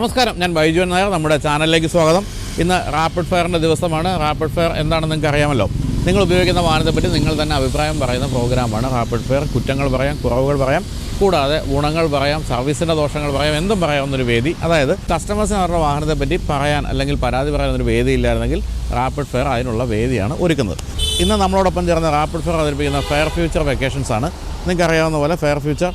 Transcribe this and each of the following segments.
നമസ്കാരം. ഞാൻ ബൈജു നായർ നമ്മുടെ ചാനലിലേക്ക് സ്വാഗതം. ഇന്ന് റാപ്പിഡ് ഫയറിന്റെ ദിവസമാണ്. റാപ്പിഡ് ഫയർ എന്താണെന്ന് നിങ്ങൾക്ക് അറിയാമല്ലോ. നിങ്ങൾ ഉപയോഗിക്കുന്ന വാഹനത്തെ പറ്റി നിങ്ങൾ തന്നെ അഭിപ്രായം പറയുന്ന പ്രോഗ്രാമാണ് റാപ്പിഡ് ഫയർ കുറ്റങ്ങൾ പറയാം കുറവുകൾ പറയാം കൂടാതെ ഗുണങ്ങൾ പറയാം സർവീസിന്റെ ദോഷങ്ങൾ പറയാം എന്തും പറയാവുന്നൊരു വേദി. അതായത് കസ്റ്റമേഴ്സിന് അവരുടെ വാഹനത്തെ പറ്റി പറയാൻ അല്ലെങ്കിൽ പരാതി പറയാനൊരു വേദി ഇല്ലായിരുന്നെങ്കിൽ റാപ്പിഡ് ഫെയർ അതിനുള്ള വേദിയാണ് ഒരുക്കുന്നത്. ഇന്ന് നമ്മളോടൊപ്പം ചേർന്ന റാപ്പിഡ് ഫെയർ അവതരിപ്പിക്കുന്ന ഫെയർ ഫ്യൂച്ചർ വെക്കേഷൻസ് ആണ്. നിങ്ങൾക്ക് അറിയാവുന്ന പോലെ ഫെയർ ഫ്യൂച്ചർ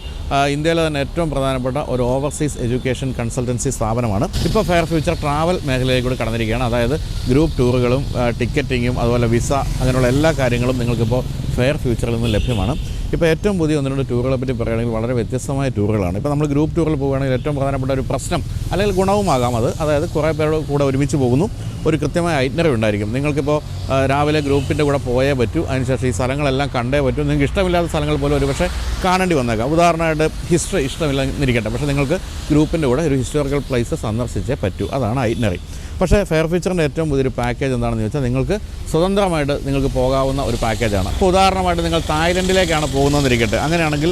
ഇന്ത്യയിലെ തന്നെ ഏറ്റവും പ്രധാനപ്പെട്ട ഒരു ഓവർസീസ് എഡ്യൂക്കേഷൻ കൺസൾട്ടൻസി സ്ഥാപനമാണ്. ഇപ്പോൾ ഫെയർ ഫ്യൂച്ചർ ട്രാവൽ മേഖലയിൽ കൂടി കടന്നിരിക്കുകയാണ്. അതായത് ഗ്രൂപ്പ് ടൂറുകളും ടിക്കറ്റിങ്ങും അതുപോലെ വിസ അങ്ങനെയുള്ള എല്ലാ കാര്യങ്ങളും നിങ്ങൾക്കിപ്പോൾ ഫെയർ ഫ്യൂച്ചറിൽ നിന്ന് ലഭ്യമാണ്. ഇപ്പോൾ ഏറ്റവും പുതിയ ഒന്ന് രണ്ട് ടൂറുകളെ പറ്റി പറയുകയാണെങ്കിൽ വളരെ വ്യത്യസ്തമായ ടൂറുകളാണ്. ഇപ്പോൾ നമ്മൾ ഗ്രൂപ്പ് ടൂറിൽ പോവുകയാണെങ്കിൽ ഏറ്റവും പ്രധാനപ്പെട്ട ഒരു പ്രശ്നം അല്ലെങ്കിൽ ഗുണവുമാകാം അത്. അതായത് കുറേ പേരുടെ കൂടെ ഒരുമിച്ച് പോകുന്നു. ഒരു കൃത്യമായ ഐറ്റനറി ഉണ്ടായിരിക്കും. നിങ്ങൾക്കിപ്പോൾ രാവിലെ ഗ്രൂപ്പിന്റെ കൂടെ പോയേ പറ്റൂ. അതിനുശേഷം ഈ സ്ഥലങ്ങളെല്ലാം കണ്ടേ പറ്റൂ. നിങ്ങൾക്ക് ഇഷ്ടമില്ലാത്ത സ്ഥലങ്ങൾ പോലും ഒരു പക്ഷേ കാണേണ്ടി വന്നേക്കാം. ഉദാഹരണമായിട്ട് ഹിസ്റ്ററി ഇഷ്ടമില്ലെന്നിരിക്കട്ടെ പക്ഷേ നിങ്ങൾക്ക് ഗ്രൂപ്പിന്റെ കൂടെ ഒരു ഹിസ്റ്റോറിക്കൽ പ്ലേസ് സന്ദർശിച്ചേ പറ്റൂ. അതാണ് ഐറ്റ്നറി. പക്ഷേ ഫെയർ ഫീച്ചറിന്റെ ഏറ്റവും പുതിയൊരു പാക്കേജ് എന്താണെന്ന് ചോദിച്ചാൽ നിങ്ങൾക്ക് സ്വതന്ത്രമായിട്ട് നിങ്ങൾക്ക് പോകാവുന്ന ഒരു പാക്കേജാണ് അപ്പോൾ ഉദാഹരണമായിട്ട് നിങ്ങൾ തായ്ലൻഡിലേക്കാണ് പോകുന്നതെന്നിരിക്കട്ടെ. അങ്ങനെയാണെങ്കിൽ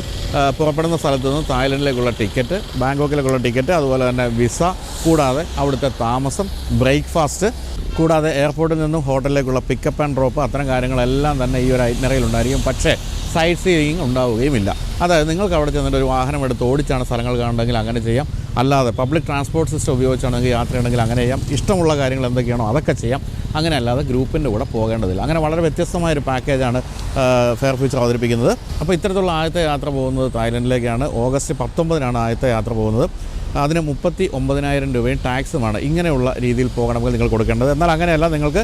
പുറപ്പെടുന്ന സ്ഥലത്ത് നിന്ന് തായ്ലൻഡിലേക്കുള്ള ടിക്കറ്റ് ബാങ്കോക്കിലേക്കുള്ള ടിക്കറ്റ് അതുപോലെ തന്നെ വിസ കൂടാതെ അവിടുത്തെ താമസം ബ്രേക്ക്ഫാസ്റ്റ് കൂടാതെ എയർപോർട്ടിൽ നിന്നും ഹോട്ടലിലേക്കുള്ള പിക്കപ്പ് ആൻഡ് ഡ്രോപ്പ് അത്തരം കാര്യങ്ങളെല്ലാം തന്നെ ഈ ഒരു ഐറ്റ്നറിയിൽ ഉണ്ടായിരിക്കും. പക്ഷേ സൈഡ് സീയിങ് ഉണ്ടാവുകയുമില്ല. അതായത് നിങ്ങൾക്ക് അവിടെ ചെന്നിട്ട് ഒരു വാഹനം എടുത്ത് ഓടിച്ചാണ് സ്ഥലങ്ങൾ കാണണമെങ്കിൽ അങ്ങനെ ചെയ്യാം. അല്ലാതെ പബ്ലിക് ട്രാൻസ്പോർട്ട് സിസ്റ്റം ഉപയോഗിച്ചാണെങ്കിൽ യാത്രയുണ്ടെങ്കിൽ അങ്ങനെ ചെയ്യാം. ഇഷ്ടമുള്ള കാര്യങ്ങൾ എന്തൊക്കെയാണോ അതൊക്കെ ചെയ്യാം. അങ്ങനെ അല്ലാതെ ഗ്രൂപ്പിന്റെ കൂടെ പോകേണ്ടതില്ല. അങ്ങനെ വളരെ വ്യത്യസ്തമായൊരു പാക്കേജാണ് ഫെയർ ഫ്യൂച്ചർ അവതരിപ്പിക്കുന്നത്. അപ്പോൾ ഇത്തരത്തിലുള്ള ആദ്യത്തെ യാത്ര പോകുന്നത് തായ്ലൻഡിലേക്കാണ്. ഓഗസ്റ്റ് പത്തൊമ്പതിനാണ് ആദ്യത്തെ യാത്ര പോകുന്നത്. അതിന് മുപ്പത്തി ഒമ്പതിനായിരം രൂപയും ടാക്സുമാണ് ഇങ്ങനെയുള്ള രീതിയിൽ പോകണമെങ്കിൽ നിങ്ങൾ കൊടുക്കേണ്ടത്. എന്നാൽ അങ്ങനെയല്ല നിങ്ങൾക്ക്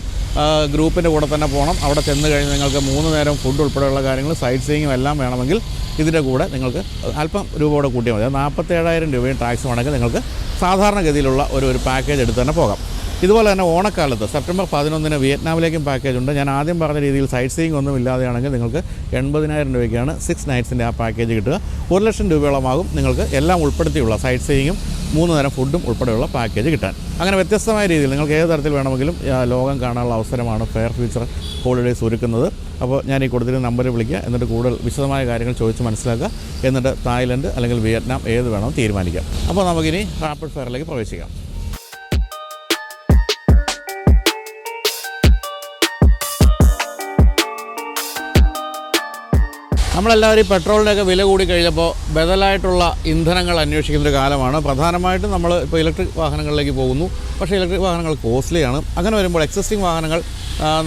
ഗ്രൂപ്പിന്റെ കൂടെ തന്നെ പോകണം. അവിടെ ചെന്ന് കഴിഞ്ഞ് നിങ്ങൾക്ക് മൂന്ന് നേരം ഫുഡ് ഉൾപ്പെടെയുള്ള കാര്യങ്ങൾ സൈറ്റ് സീയിങ്ങും എല്ലാം വേണമെങ്കിൽ ഇതിന്റെ കൂടെ നിങ്ങൾക്ക് അല്പം രൂപ കൂടെ കൂട്ടിയാൽ മതി. നാൽപ്പത്തേഴായിരം രൂപയും ടാക്സും ആണെങ്കിൽ നിങ്ങൾക്ക് സാധാരണഗതിയിലുള്ള ഒരു ഒരു പാക്കേജ് എടുത്ത് തന്നെ പോകാം. ഇതുപോലെ തന്നെ ഓണക്കാലത്ത് സെപ്റ്റംബർ പതിനൊന്നിന് വിയറ്റ്നാമിലേക്കും പാക്കേജ് ഉണ്ട്. ഞാൻ ആദ്യം പറഞ്ഞ രീതിയിൽ സൈറ്റ് സീയിങ് ഒന്നും ഇല്ലാതെയാണെങ്കിൽ നിങ്ങൾക്ക് എൺപതിനായിരം രൂപയ്ക്കാണ് സിക്സ് നൈറ്റ്സിന്റെ ആ പാക്കേജ് കിട്ടുക. ഒരു ലക്ഷം രൂപയോളമാകും നിങ്ങൾക്ക് എല്ലാം ഉൾപ്പെടുത്തിയുള്ള സൈറ്റ് സീയിങ്ങും മൂന്ന് നേരം ഫുഡും ഉൾപ്പെടെയുള്ള പാക്കേജ് കിട്ടാൻ. അങ്ങനെ വ്യത്യസ്തമായ രീതിയിൽ നിങ്ങൾക്ക് ഏത് തരത്തിൽ വേണമെങ്കിലും ലോകം കാണാനുള്ള അവസരമാണ് ഫെയർ ഫ്യൂച്ചർ ഹോളിഡേയ്സ് ഒരുക്കുന്നത്. അപ്പോൾ ഞാൻ ഈ കൊടുത്തിരുന്ന നമ്പർ വിളിക്കുക. എന്നിട്ട് കൂടുതൽ വിശദമായ കാര്യങ്ങൾ ചോദിച്ച് മനസ്സിലാക്കുക. എന്നിട്ട് തായ്ലൻഡ് അല്ലെങ്കിൽ വിയറ്റ്നാം ഏത് വേണമെന്ന് തീരുമാനിക്കാം. അപ്പോൾ നമുക്കിനി റാപ്പിഡ് ഫെയറിലേക്ക് പ്രവേശിക്കാം. നമ്മളെല്ലാവരും ഈ പെട്രോളിന്റെയൊക്കെ വില കൂടി കഴിഞ്ഞപ്പോൾ ബദലായിട്ടുള്ള ഇന്ധനങ്ങൾ അന്വേഷിക്കുന്ന ഒരു കാലമാണ്. പ്രധാനമായിട്ടും നമ്മൾ ഇപ്പോൾ ഇലക്ട്രിക് വാഹനങ്ങളിലേക്ക് പോകുന്നു. പക്ഷേ ഇലക്ട്രിക് വാഹനങ്ങൾ കോസ്റ്റ്ലിയാണ്. അങ്ങനെ വരുമ്പോൾ എക്സിസ്റ്റിംഗ് വാഹനങ്ങൾ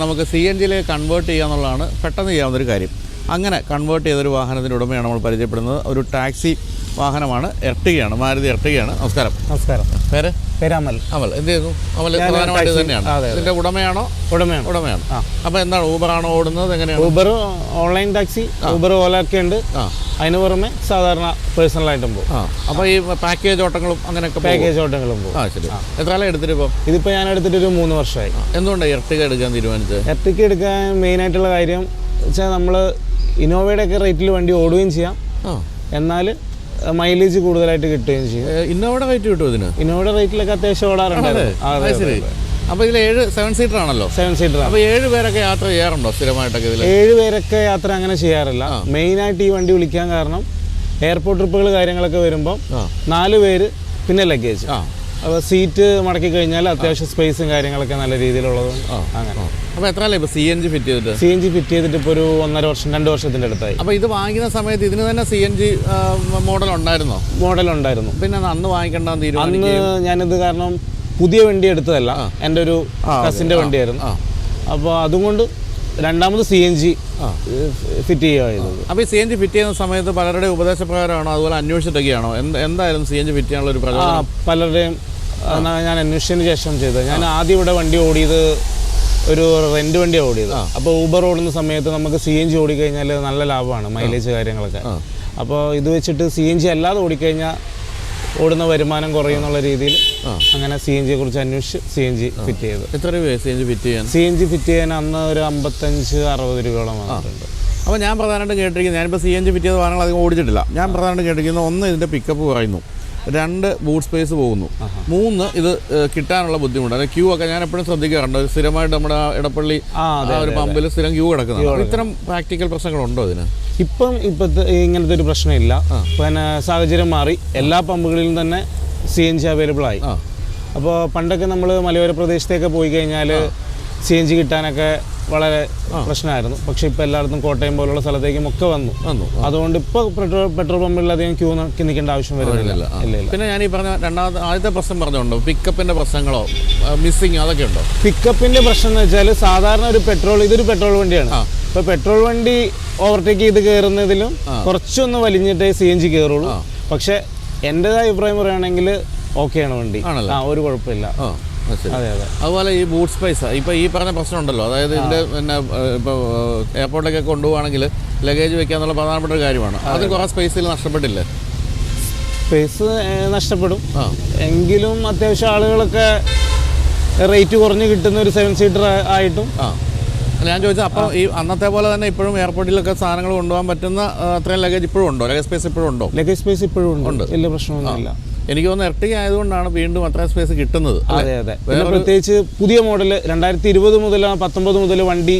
നമുക്ക് സി എൻ ജിയിലേക്ക് കൺവേർട്ട് ചെയ്യുക എന്നുള്ളതാണ് പെട്ടെന്ന് ചെയ്യാവുന്നൊരു കാര്യം. അങ്ങനെ കൺവേർട്ട് ചെയ്തൊരു വാഹനത്തിന്റെ ഉടമയാണ് നമ്മൾ പരിചയപ്പെടുന്നത്. ഒരു ടാക്സി വാഹനമാണ്. എർട്ടികയാണ് മാരുതി എർട്ടികയാണ് നമസ്കാരം. നമസ്കാരം. പേര്? പേര് അമൽ. അമൽ എന്ത് ചെയ്തു? അമൽ പ്രധാനമായിട്ട് തന്നെയാണ്. ഇതിന്റെ ഉടമയാണോ? ഉടമയാണ്. ഉടമയാണ്. അപ്പൊ എന്താണ്? ഊബർ ആണോ ഓടുന്നത്? എങ്ങനെയാണ്? Uber online taxi Uber Ola ഒക്കെ ഉണ്ട് അതിന് പുറമെ സാധാരണ പേഴ്സണൽ ആയിട്ടും പോകും. അപ്പൊ ഈ പാക്കേജ് ഓട്ടങ്ങളും അങ്ങനെയൊക്കെ? പാക്കേജ് ഓട്ടങ്ങളും പോകും. ആ ശരി. എത്ര കാലം എടുത്തിട്ട് ഇപ്പോൾ ഇതിപ്പോ ഞാൻ എടുത്തിട്ട് ഒരു മൂന്ന് വർഷമായി. എന്തുകൊണ്ടാണ് ഇർട്ടിക എടുക്കാൻ തീരുമാനിച്ചത്? എർട്ടിക്ക് എടുക്കാൻ മെയിൻ ആയിട്ടുള്ള കാര്യം വെച്ചാൽ നമ്മൾ ഇന്നോവയുടെ ഒക്കെ റേറ്റിൽ വണ്ടി ഓടുകയും ചെയ്യാം. എന്നാൽ മൈലേജ് കൂടുതലായിട്ട് കിട്ടുകയും ചെയ്യും. ഇന്നോവയുടെ റേറ്റ് കിട്ടും ഇതിന്? ഇന്നോവയുടെ റേറ്റിലൊക്കെ അത്യാവശ്യം ഓടാറുണ്ട്. അപ്പോൾ ഇതിൽ ഏഴ് സെവൻ സീറ്റർ ആണല്ലോ? സെവൻ സീറ്റർ അപ്പോൾ ഏഴ് പേരൊക്കെ യാത്ര ചെയ്യാറുണ്ടോ സ്ഥിരമായിട്ടൊക്കെ ഇതിൽ ഏഴ് പേരൊക്കെ യാത്ര അങ്ങനെ ചെയ്യാറില്ല. മെയിനായിട്ട് ഈ വണ്ടി വിളിക്കാൻ കാരണം എയർപോർട്ട് ട്രിപ്പുകൾ കാര്യങ്ങളൊക്കെ വരുമ്പോൾ നാല് പേര് പിന്നെ ലഗേജ് അപ്പൊ അപ്പോൾ സീറ്റ് മടക്കി കഴിഞ്ഞാൽ അത്യാവശ്യം സ്പേസും കാര്യങ്ങളൊക്കെ നല്ല രീതിയിലുള്ളതും. അങ്ങനെ. അപ്പോൾ എത്ര അല്ലേ ഇപ്പോൾ സി എൻ ജി ഫിറ്റ് ചെയ്തിട്ട്? സി എൻ ജി ഫിറ്റ് ചെയ്തിട്ട് ഇപ്പോൾ ഒരു ഒന്നര വർഷം രണ്ട് വർഷത്തിന്റെ അടുത്തായി. അപ്പോൾ ഇത് വാങ്ങിക്കുന്ന സമയത്ത് ഇതിന് തന്നെ സി എൻ ജി മോഡൽ ഉണ്ടായിരുന്നോ? മോഡൽ ഉണ്ടായിരുന്നു. പിന്നെ അന്ന് വാങ്ങിക്കേണ്ടെന്ന് അന്ന് തീരുമാനിക്കുകയും ഞാനിത് കാരണം പുതിയ വണ്ടി എടുത്തതല്ല. എന്റെ ഒരു കസിന്റെ വണ്ടിയായിരുന്നു. അപ്പോൾ അതുകൊണ്ട് രണ്ടാമത് സി എൻ ജി ഫിറ്റ് ചെയ്യുകയായിരുന്നത് അപ്പോൾ ഈ സി എൻ ജി ഫിറ്റ് ചെയ്യുന്ന സമയത്ത് പലരുടെ ഉപദേശപ്രകാരമാണോ അതുപോലെ അന്വേഷിച്ചിട്ടൊക്കെയാണോ? എന്ത് എന്തായാലും സി എൻ ജി ഫിറ്റ് ചെയ്യാനുള്ള ഒരു പ്രചോദനം? പലരുടെയും ഞാൻ അന്വേഷിച്ചതിന് ശേഷം ചെയ്തത്. ഞാൻ ആദ്യം ഇവിടെ വണ്ടി ഓടിയത് ഒരു റെന്റ് വണ്ടിയാണ് ഓടിയത്. അപ്പോൾ ഊബർ ഓടുന്ന സമയത്ത് നമുക്ക് സി എൻ ജി ഓടിക്കഴിഞ്ഞാൽ നല്ല ലാഭമാണ് മൈലേജ് കാര്യങ്ങളൊക്കെ. അപ്പോൾ ഇത് വെച്ചിട്ട് സി എൻ ജി അല്ലാതെ ഓടിക്കഴിഞ്ഞാൽ ഓടുന്ന വരുമാനം കുറയും എന്നുള്ള രീതിയിൽ അങ്ങനെ സി എൻ ജിയെ കുറിച്ച് അന്വേഷിച്ച് സി എൻ ജി ഫിറ്റ് ചെയ്ത്. എത്ര രൂപ സി എൻ ജി ഫിറ്റ് ചെയ്യാൻ? സി എൻ ജി ഫിറ്റ് ചെയ്യാൻ അന്ന് ഒരു അമ്പത്തഞ്ച് അറുപത് രൂപയോളം വന്നിട്ടുണ്ട്. അപ്പോൾ ഞാൻ പ്രധാനമായിട്ടും കേട്ടിരിക്കുന്നത് ഞാനിപ്പോൾ സി എൻ ജി ഫിറ്റ് ചെയ്ത വാഹനങ്ങൾ അധികം ഓടിച്ചിട്ടില്ല. ഞാൻ പ്രധാനമായിട്ടും കേട്ടിരിക്കുന്നത് ഒന്ന് ഇതിന്റെ പിക്കപ്പ് കുറയുന്നു. രണ്ട് ബൂട്ട് സ്പേസ് പോകുന്നു. മൂന്ന് ഇത് കിട്ടാനുള്ള ബുദ്ധിമുട്ട്. അതായത് ക്യൂ ഒക്കെ ഞാൻ എപ്പോഴും ശ്രദ്ധിക്കാറുണ്ട്. സ്ഥിരമായിട്ട് നമ്മുടെ ഇടപ്പള്ളി ഒരു പമ്പിൽ സ്ഥിരം ക്യൂ കിടക്കുന്നത് ഇത്തരം പ്രാക്ടിക്കൽ പ്രശ്നങ്ങളുണ്ടോ ഇതിന്? ഇപ്പം ഇപ്പോഴത്തെ ഇങ്ങനത്തെ ഒരു പ്രശ്നമില്ല. പിന്നെ സാഹചര്യം മാറി. എല്ലാ പമ്പുകളിലും തന്നെ സി എൻ ജി അവൈലബിൾ ആയി. അപ്പോൾ പണ്ടൊക്കെ നമ്മൾ മലയോര പ്രദേശത്തേക്ക് പോയി കഴിഞ്ഞാൽ സി എൻ ജി കിട്ടാനൊക്കെ വളരെ പ്രശ്നമായിരുന്നു. പക്ഷെ ഇപ്പോൾ എല്ലായിടത്തും കോട്ടയം പോലുള്ള സ്ഥലത്തേക്കും ഒക്കെ വന്നു. വന്നു. അതുകൊണ്ട് ഇപ്പോൾ പെട്രോൾ പെട്രോൾ പമ്പിൽ അധികം ക്യൂ നിൽക്കേണ്ട ആവശ്യം വരുന്നില്ല. പിന്നെ ഞാൻ ഈ പറഞ്ഞ രണ്ടാമത്തെ ആദ്യത്തെ പ്രശ്നം പറഞ്ഞുണ്ടോ? പിക്കപ്പിന്റെ പ്രശ്നങ്ങളോ? മിസ്സിങ് അതൊക്കെ ഉണ്ടോ? പിക്കപ്പിന്റെ പ്രശ്നം എന്ന് വെച്ചാൽ സാധാരണ ഒരു പെട്രോൾ ഇതൊരു പെട്രോൾ വണ്ടിയാണ്. ഇപ്പൊ പെട്രോൾ വണ്ടി ഓവർടേക്ക് ചെയ്ത് കയറുന്നതിലും കുറച്ചൊന്ന് വലിഞ്ഞിട്ടേ സി എൻ ജി കയറുള്ളൂ. പക്ഷെ എന്റെതായ അഭിപ്രായം പറയുകയാണെങ്കിൽ ഓക്കെയാണ് വണ്ടി? ആ ഒരു കുഴപ്പമില്ല. അത് അതെ. അതെ അതുപോലെ ഈ ബൂട്ട് സ്പേസ് ഇപ്പോൾ ഈ പറഞ്ഞ പ്രശ്നം ഉണ്ടല്ലോ അതായത് ഇതിന്റെ പിന്നെ ഇപ്പോൾ എയർപോർട്ടിലേക്ക് കൊണ്ടുപോകുകയാണെങ്കിൽ ലഗേജ് വെക്കാന്നുള്ള പ്രധാനപ്പെട്ട ഒരു കാര്യമാണ്. അത് കുറേ സ്പേസിൽ നഷ്ടപ്പെട്ടില്ലേ? സ്പേസ് നഷ്ടപ്പെടും. എങ്കിലും അത്യാവശ്യം ആളുകളൊക്കെ റേറ്റ് കുറഞ്ഞ് കിട്ടുന്ന ഒരു സെവൻ സീറ്റർ ആയിട്ടും. ഞാൻ ചോദിച്ചാൽ അപ്പോൾ ഈ അന്നത്തെ പോലെ തന്നെ ഇപ്പോഴും എയർപോർട്ടിലൊക്കെ സാധനങ്ങൾ കൊണ്ടുപോകാൻ പറ്റുന്ന അത്രയും ലഗേജ് ഇപ്പോഴും ഉണ്ടോ? ലഗേജ് സ്പേസ് ഇപ്പോഴും ഉണ്ടോ? ലഗേജ് സ്പേസ് ഇപ്പോഴും ഉണ്ട്. വലിയ പ്രശ്നമൊന്നുമില്ല. എനിക്ക് തോന്നുന്നു എർട്ടിക ആയതുകൊണ്ടാണ് വീണ്ടും അത്ര സ്പേസ് കിട്ടുന്നത്. അതെ അതെ. വേറെ പ്രത്യേകിച്ച് പുതിയ മോഡൽ രണ്ടായിരത്തി ഇരുപത് മുതൽ പത്തൊമ്പത് മുതൽ വണ്ടി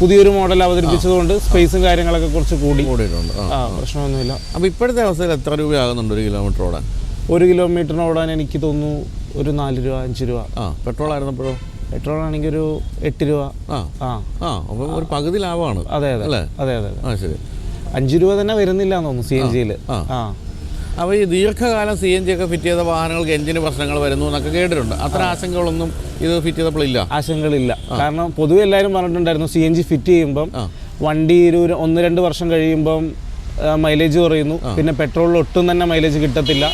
പുതിയൊരു മോഡൽ അവതരിപ്പിച്ചതുകൊണ്ട് സ്പേസും കാര്യങ്ങളൊക്കെ കുറച്ച് കൂടി. കൂടിയിട്ടുണ്ട്. പ്രശ്നമൊന്നുമില്ല. അപ്പോൾ ഇപ്പോഴത്തെ അവസ്ഥയിൽ എത്ര രൂപയാകുന്നുണ്ട് ഒരു കിലോമീറ്റർ ഓടാൻ? ഒരു കിലോമീറ്ററിന് ഓടാൻ എനിക്ക് തോന്നുന്നു ഒരു നാല് രൂപ അഞ്ച് രൂപ. ആ പെട്രോൾ ആയിരുന്നപ്പോഴോ പെട്രോൾ ആണെങ്കിൽ ഒരു എട്ട് രൂപ. ആ. ആ. അപ്പം ഒരു പകുതി ലാഭമാണ്. അതെ അതെ? അതെ അതെ അതെ. ആ ശരി. അഞ്ച് രൂപ തന്നെ വരുന്നില്ല എന്ന് തോന്നുന്നു സി എൻ ജിയിൽ ആ. അപ്പോൾ ഈ ദീർഘകാലം സി എൻ ജി ഒക്കെ ഫിറ്റ് ചെയ്ത വാഹനങ്ങൾക്ക് എഞ്ചിന് പ്രശ്നങ്ങൾ വരുന്നു എന്നൊക്കെ കേട്ടിട്ടുണ്ട്. അത്ര ആശങ്കകളൊന്നും ഇത് ഫിറ്റ് ചെയ്തപ്പോഴില്ല? ആശങ്കകളില്ല. കാരണം പൊതുവെ എല്ലാവരും പറഞ്ഞിട്ടുണ്ടായിരുന്നു സി എൻ ജി ഫിറ്റ് ചെയ്യുമ്പം വണ്ടി ഒരു ഒന്ന് രണ്ട് വർഷം കഴിയുമ്പം മൈലേജ് കുറയുന്നു. പിന്നെ പെട്രോളിൽ ഒട്ടും തന്നെ മൈലേജ് കിട്ടത്തില്ല.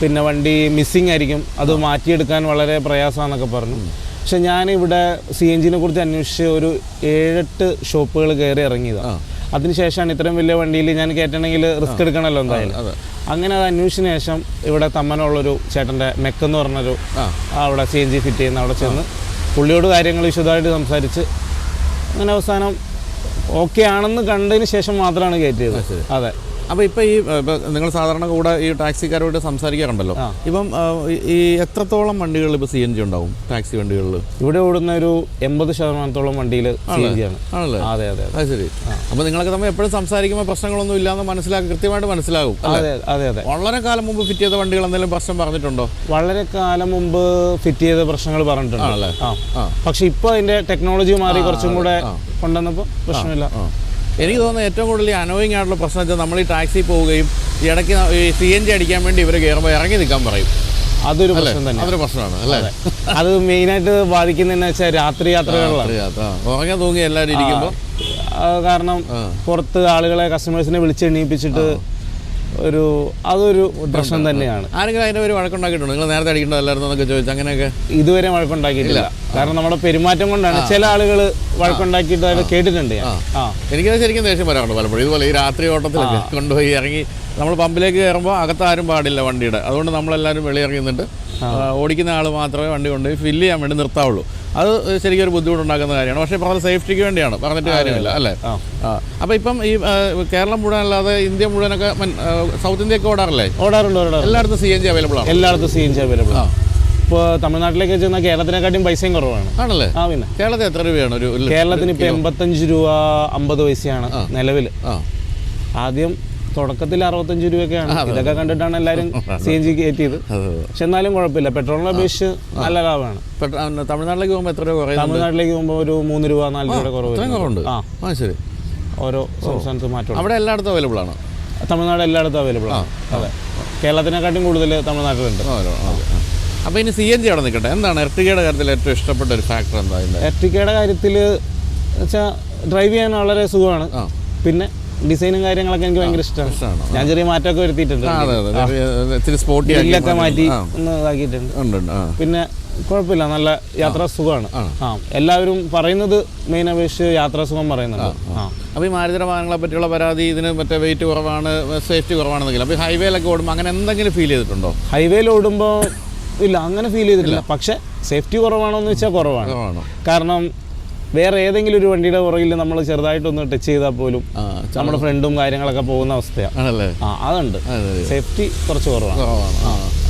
പിന്നെ വണ്ടി മിസ്സിങ് ആയിരിക്കും. അത് മാറ്റിയെടുക്കാൻ വളരെ പ്രയാസമാണെന്നൊക്കെ പറഞ്ഞു. പക്ഷെ ഞാനിവിടെ സി എൻ ജിനെ കുറിച്ച് അന്വേഷിച്ച് ഒരു ഏഴെട്ട് ഷോപ്പുകൾ കയറി ഇറങ്ങിയതാണ് അതിനുശേഷമാണ് ഇത്രയും വലിയ വണ്ടിയിൽ ഞാൻ കയറ്റണമെങ്കിൽ റിസ്ക് എടുക്കണമല്ലോ എന്തായാലും. അങ്ങനെ അത് അന്വേഷിച്ചതിന് ശേഷം ഇവിടെ തമ്മനുള്ളൊരു ചേട്ടന്റെ മെക്കെന്ന് പറഞ്ഞൊരു ആ. അവിടെ സി എൻ ജി ഫിറ്റ് ചെയ്യുന്ന അവിടെ ചെന്ന് പുള്ളിയോട് കാര്യങ്ങൾ വിശദമായിട്ട് സംസാരിച്ച് അങ്ങനെ അവസാനം ഓക്കെ ആണെന്ന് കണ്ടതിന് ശേഷം മാത്രമാണ് കയറ്റിയത്. അതെ. അപ്പോൾ ഇപ്പോൾ ഈ നിങ്ങൾ സാധാരണ കൂടെ ഈ ടാക്സിക്കാരോട് സംസാരിക്കാറുണ്ടല്ലോ. ഇപ്പം ഈ- എത്രത്തോളം വണ്ടികൾ ഇപ്പൊ സി എൻ ജി ഉണ്ടാവും ടാക്സി വണ്ടികളിൽ ഇവിടെ ഓടുന്ന ഒരു എൺപത് ശതമാനത്തോളം വണ്ടിയിൽ ആണല്ലേ? അതെ അതെ അതെ. ശരി. അപ്പോൾ നിങ്ങളൊക്കെ തമ്മിൽ എപ്പോഴും സംസാരിക്കുമ്പോൾ പ്രശ്നങ്ങളൊന്നും ഇല്ലാന്ന് മനസ്സിലാക്കി കൃത്യമായിട്ട് മനസ്സിലാകും അതെ അതെ അതെ. വളരെ കാലം മുമ്പ് ഫിറ്റ് ചെയ്ത വണ്ടികൾ എന്തെങ്കിലും പ്രശ്നം പറഞ്ഞിട്ടുണ്ടോ? വളരെ കാലം മുമ്പ് ഫിറ്റ് ചെയ്ത പ്രശ്നങ്ങൾ പറഞ്ഞിട്ടുണ്ട്. പക്ഷെ ഇപ്പോൾ അതിന്റെ ടെക്നോളജി മാറി കുറച്ചും കൂടെ കൊണ്ടുവന്നപ്പോൾ പ്രശ്നമില്ല. എനിക്ക് തോന്നുന്നത് ഏറ്റവും കൂടുതൽ അനോയിങ് ആയിട്ടുള്ള പ്രശ്നം വെച്ചാൽ നമ്മൾ ഈ ടാക്സി പോവുകയും ഇടയ്ക്ക് ഈ സി എൻ ജി അടിക്കാൻ വേണ്ടി ഇവർ കയറുമ്പോൾ ഇറങ്ങി നിൽക്കാൻ പറയും. അതൊരു പ്രശ്നം തന്നെ അതൊരു പ്രശ്നമാണ് അല്ലേ? അത്. മെയിനായിട്ട് ബാധിക്കുന്നതെന്ന് വെച്ചാൽ രാത്രി യാത്രകളിലാണ്. അറിയാത്ത ഉറങ്ങാൻ തൂങ്ങി എല്ലാവരും ഇരിക്കുമ്പോൾ കാരണം പുറത്ത് ആളുകളെ കസ്റ്റമേഴ്സിനെ വിളിച്ചെണ്ണീപ്പിച്ചിട്ട് ഒരു അതൊരു പ്രശ്നം തന്നെയാണ്. ആരെങ്കിലും അതിന്റെ ഒരു വഴക്കുണ്ടാക്കിയിട്ടുണ്ടോ? നിങ്ങൾ നേരത്തെ അടിക്കേണ്ടതല്ലായിരുന്നു എന്നൊക്കെ ചോദിച്ചു. അങ്ങനെയൊക്കെ ഇതുവരെ വഴക്കുണ്ടാക്കിയിട്ടില്ല. കാരണം നമ്മുടെ പെരുമാറ്റം കൊണ്ടാണ് ചില ആളുകൾ വഴക്കുണ്ടാക്കിയിട്ട് കേട്ടിട്ടുണ്ട് ഞാൻ. ആ. എനിക്കത് ശരിക്കും ദേഷ്യം വരാറുണ്ട് പലപ്പോഴും. ഇതുപോലെ ഈ രാത്രി ഓട്ടത്തിലൊക്കെ കൊണ്ടുപോയി ഇറങ്ങി നമ്മൾ പമ്പിലേക്ക് കയറുമ്പോൾ അകത്ത് ആരും പാടില്ല വണ്ടിയുടെ. അതുകൊണ്ട് നമ്മളെല്ലാവരും വെളിയിറങ്ങി നിന്നിട്ട് ആ, ഓടിക്കുന്ന ആൾ മാത്രമേ വണ്ടി കൊണ്ടുപോയി ഫില്ല് ചെയ്യാൻ വേണ്ടി നിർത്താവുള്ളൂ. അത് ശരിക്കും ഒരു ബുദ്ധിമുട്ടുണ്ടാക്കുന്ന കാര്യമാണ്. പക്ഷേ പറഞ്ഞ സേഫ്റ്റിക്ക് വേണ്ടിയാണ്. പറഞ്ഞിട്ട് കാര്യമില്ല അല്ലേ? ആ. അപ്പോൾ ഇപ്പം ഈ കേരളം മുഴുവൻ അല്ലാതെ ഇന്ത്യ മുഴുവനൊക്കെ സൗത്ത് ഇന്ത്യയൊക്കെ ഓടാറില്ലേ? ഓടാറുണ്ട് ഓടാറുണ്ട്. എല്ലായിടത്തും സി എൻ ജി അവൈലബിൾ ആണ്? എല്ലായിടത്തും സി എൻ ജി അവൈലബിൾ ആണ്. ഇപ്പോൾ തമിഴ്നാട്ടിലേക്ക് ചെന്ന കേരളത്തിനെക്കാട്ടിയും പൈസയും കുറവാണ്. ആണല്ലേ? ആ പിന്നെ. കേരളത്തിൽ എത്ര രൂപയാണ് ഒരു കേരളത്തിന് ഇപ്പോൾ എൺപത്തഞ്ച് രൂപ അമ്പത് പൈസയാണ് നിലവിൽ ആ. ആദ്യം തുടക്കത്തിൽ അറുപത്തഞ്ച് രൂപയൊക്കെയാണ്. ഇതൊക്കെ കണ്ടിട്ടാണ് എല്ലാവരും സി എൻ ജി കയറ്റിയത് പക്ഷെ എന്നാലും കുഴപ്പമില്ല. പെട്രോളിനെ അപേക്ഷിച്ച് നല്ല ലാഭമാണ്. തമിഴ്നാട്ടിലേക്ക് പോകുമ്പോൾ എത്ര രൂപ തമിഴ്നാട്ടിലേക്ക് പോകുമ്പോൾ ഒരു മൂന്ന് രൂപ നാല് രൂപയുടെ കുറവ് ആ. ശരി. ഓരോ സംസ്ഥാനത്ത് മാറ്റം അവിടെ എല്ലായിടത്തും അവൈലബിൾ ആണ്? തമിഴ്നാട് എല്ലായിടത്തും അവൈലബിൾ ആണ്. അതെ. കേരളത്തിനെക്കാട്ടും കൂടുതൽ തമിഴ്നാട്ടിലുണ്ട്. അപ്പോൾ ഇനി സി എൻ ജി അവിടെ നിൽക്കട്ടെ. എന്താണ് എർട്ടിക്കയുടെ കാര്യത്തിൽ ഏറ്റവും ഇഷ്ടപ്പെട്ട ഒരു ഫാക്ടർ എന്താ എർട്ടിക്കയുടെ കാര്യത്തിൽ വെച്ചാൽ ഡ്രൈവ് ചെയ്യാൻ വളരെ സുഖമാണ്. പിന്നെ ഡിസൈനും കാര്യങ്ങളൊക്കെ എനിക്ക് ഭയങ്കര ഇഷ്ടമാണ് ഞാൻ ചെറിയ മാറ്റമൊക്കെ വരുത്തിയിട്ടുണ്ട്. ഗ്രില്ലൊക്കെ മാറ്റി. ഇതാക്കിയിട്ടുണ്ട്. പിന്നെ കുഴപ്പമില്ല നല്ല യാത്രാ സുഖമാണ്. ആ. എല്ലാവരും പറയുന്നത് മെയിൻ അപേക്ഷിച്ച് യാത്രാ സുഖം പറയുന്നുണ്ട്. അപ്പൊ അപ്പോൾ ഈ മാരുതിയുടെ വാഹനങ്ങളെ പറ്റിയുള്ള പരാതി ഇതിന് മറ്റേ വെയിറ്റ് കുറവാണ് സേഫ്റ്റി കുറവാണെന്നെങ്കിലും അപ്പോൾ ഹൈവേയിലൊക്കെ ഓടുമ്പോൾ അങ്ങനെ എന്തെങ്കിലും ഫീൽ ചെയ്തിട്ടുണ്ടോ? ഹൈവേയിൽ ഓടുമ്പോൾ ഇല്ല അങ്ങനെ ഫീൽ ചെയ്തിട്ടില്ല. പക്ഷെ സേഫ്റ്റി കുറവാണോ എന്ന് വെച്ചാൽ കുറവാണ്? കാരണം വേറെ ഏതെങ്കിലും ഒരു വണ്ടിയുടെ പുറകിൽ നമ്മൾ ചെറുതായിട്ടൊന്ന് ടച്ച് ചെയ്താൽ പോലും നമ്മുടെ ഫ്രണ്ടും കാര്യങ്ങളൊക്കെ പോകുന്ന അവസ്ഥയാണ് ആണല്ലേ? ആ അതുണ്ട്. സേഫ്റ്റി കുറച്ച് കുറവാണ്.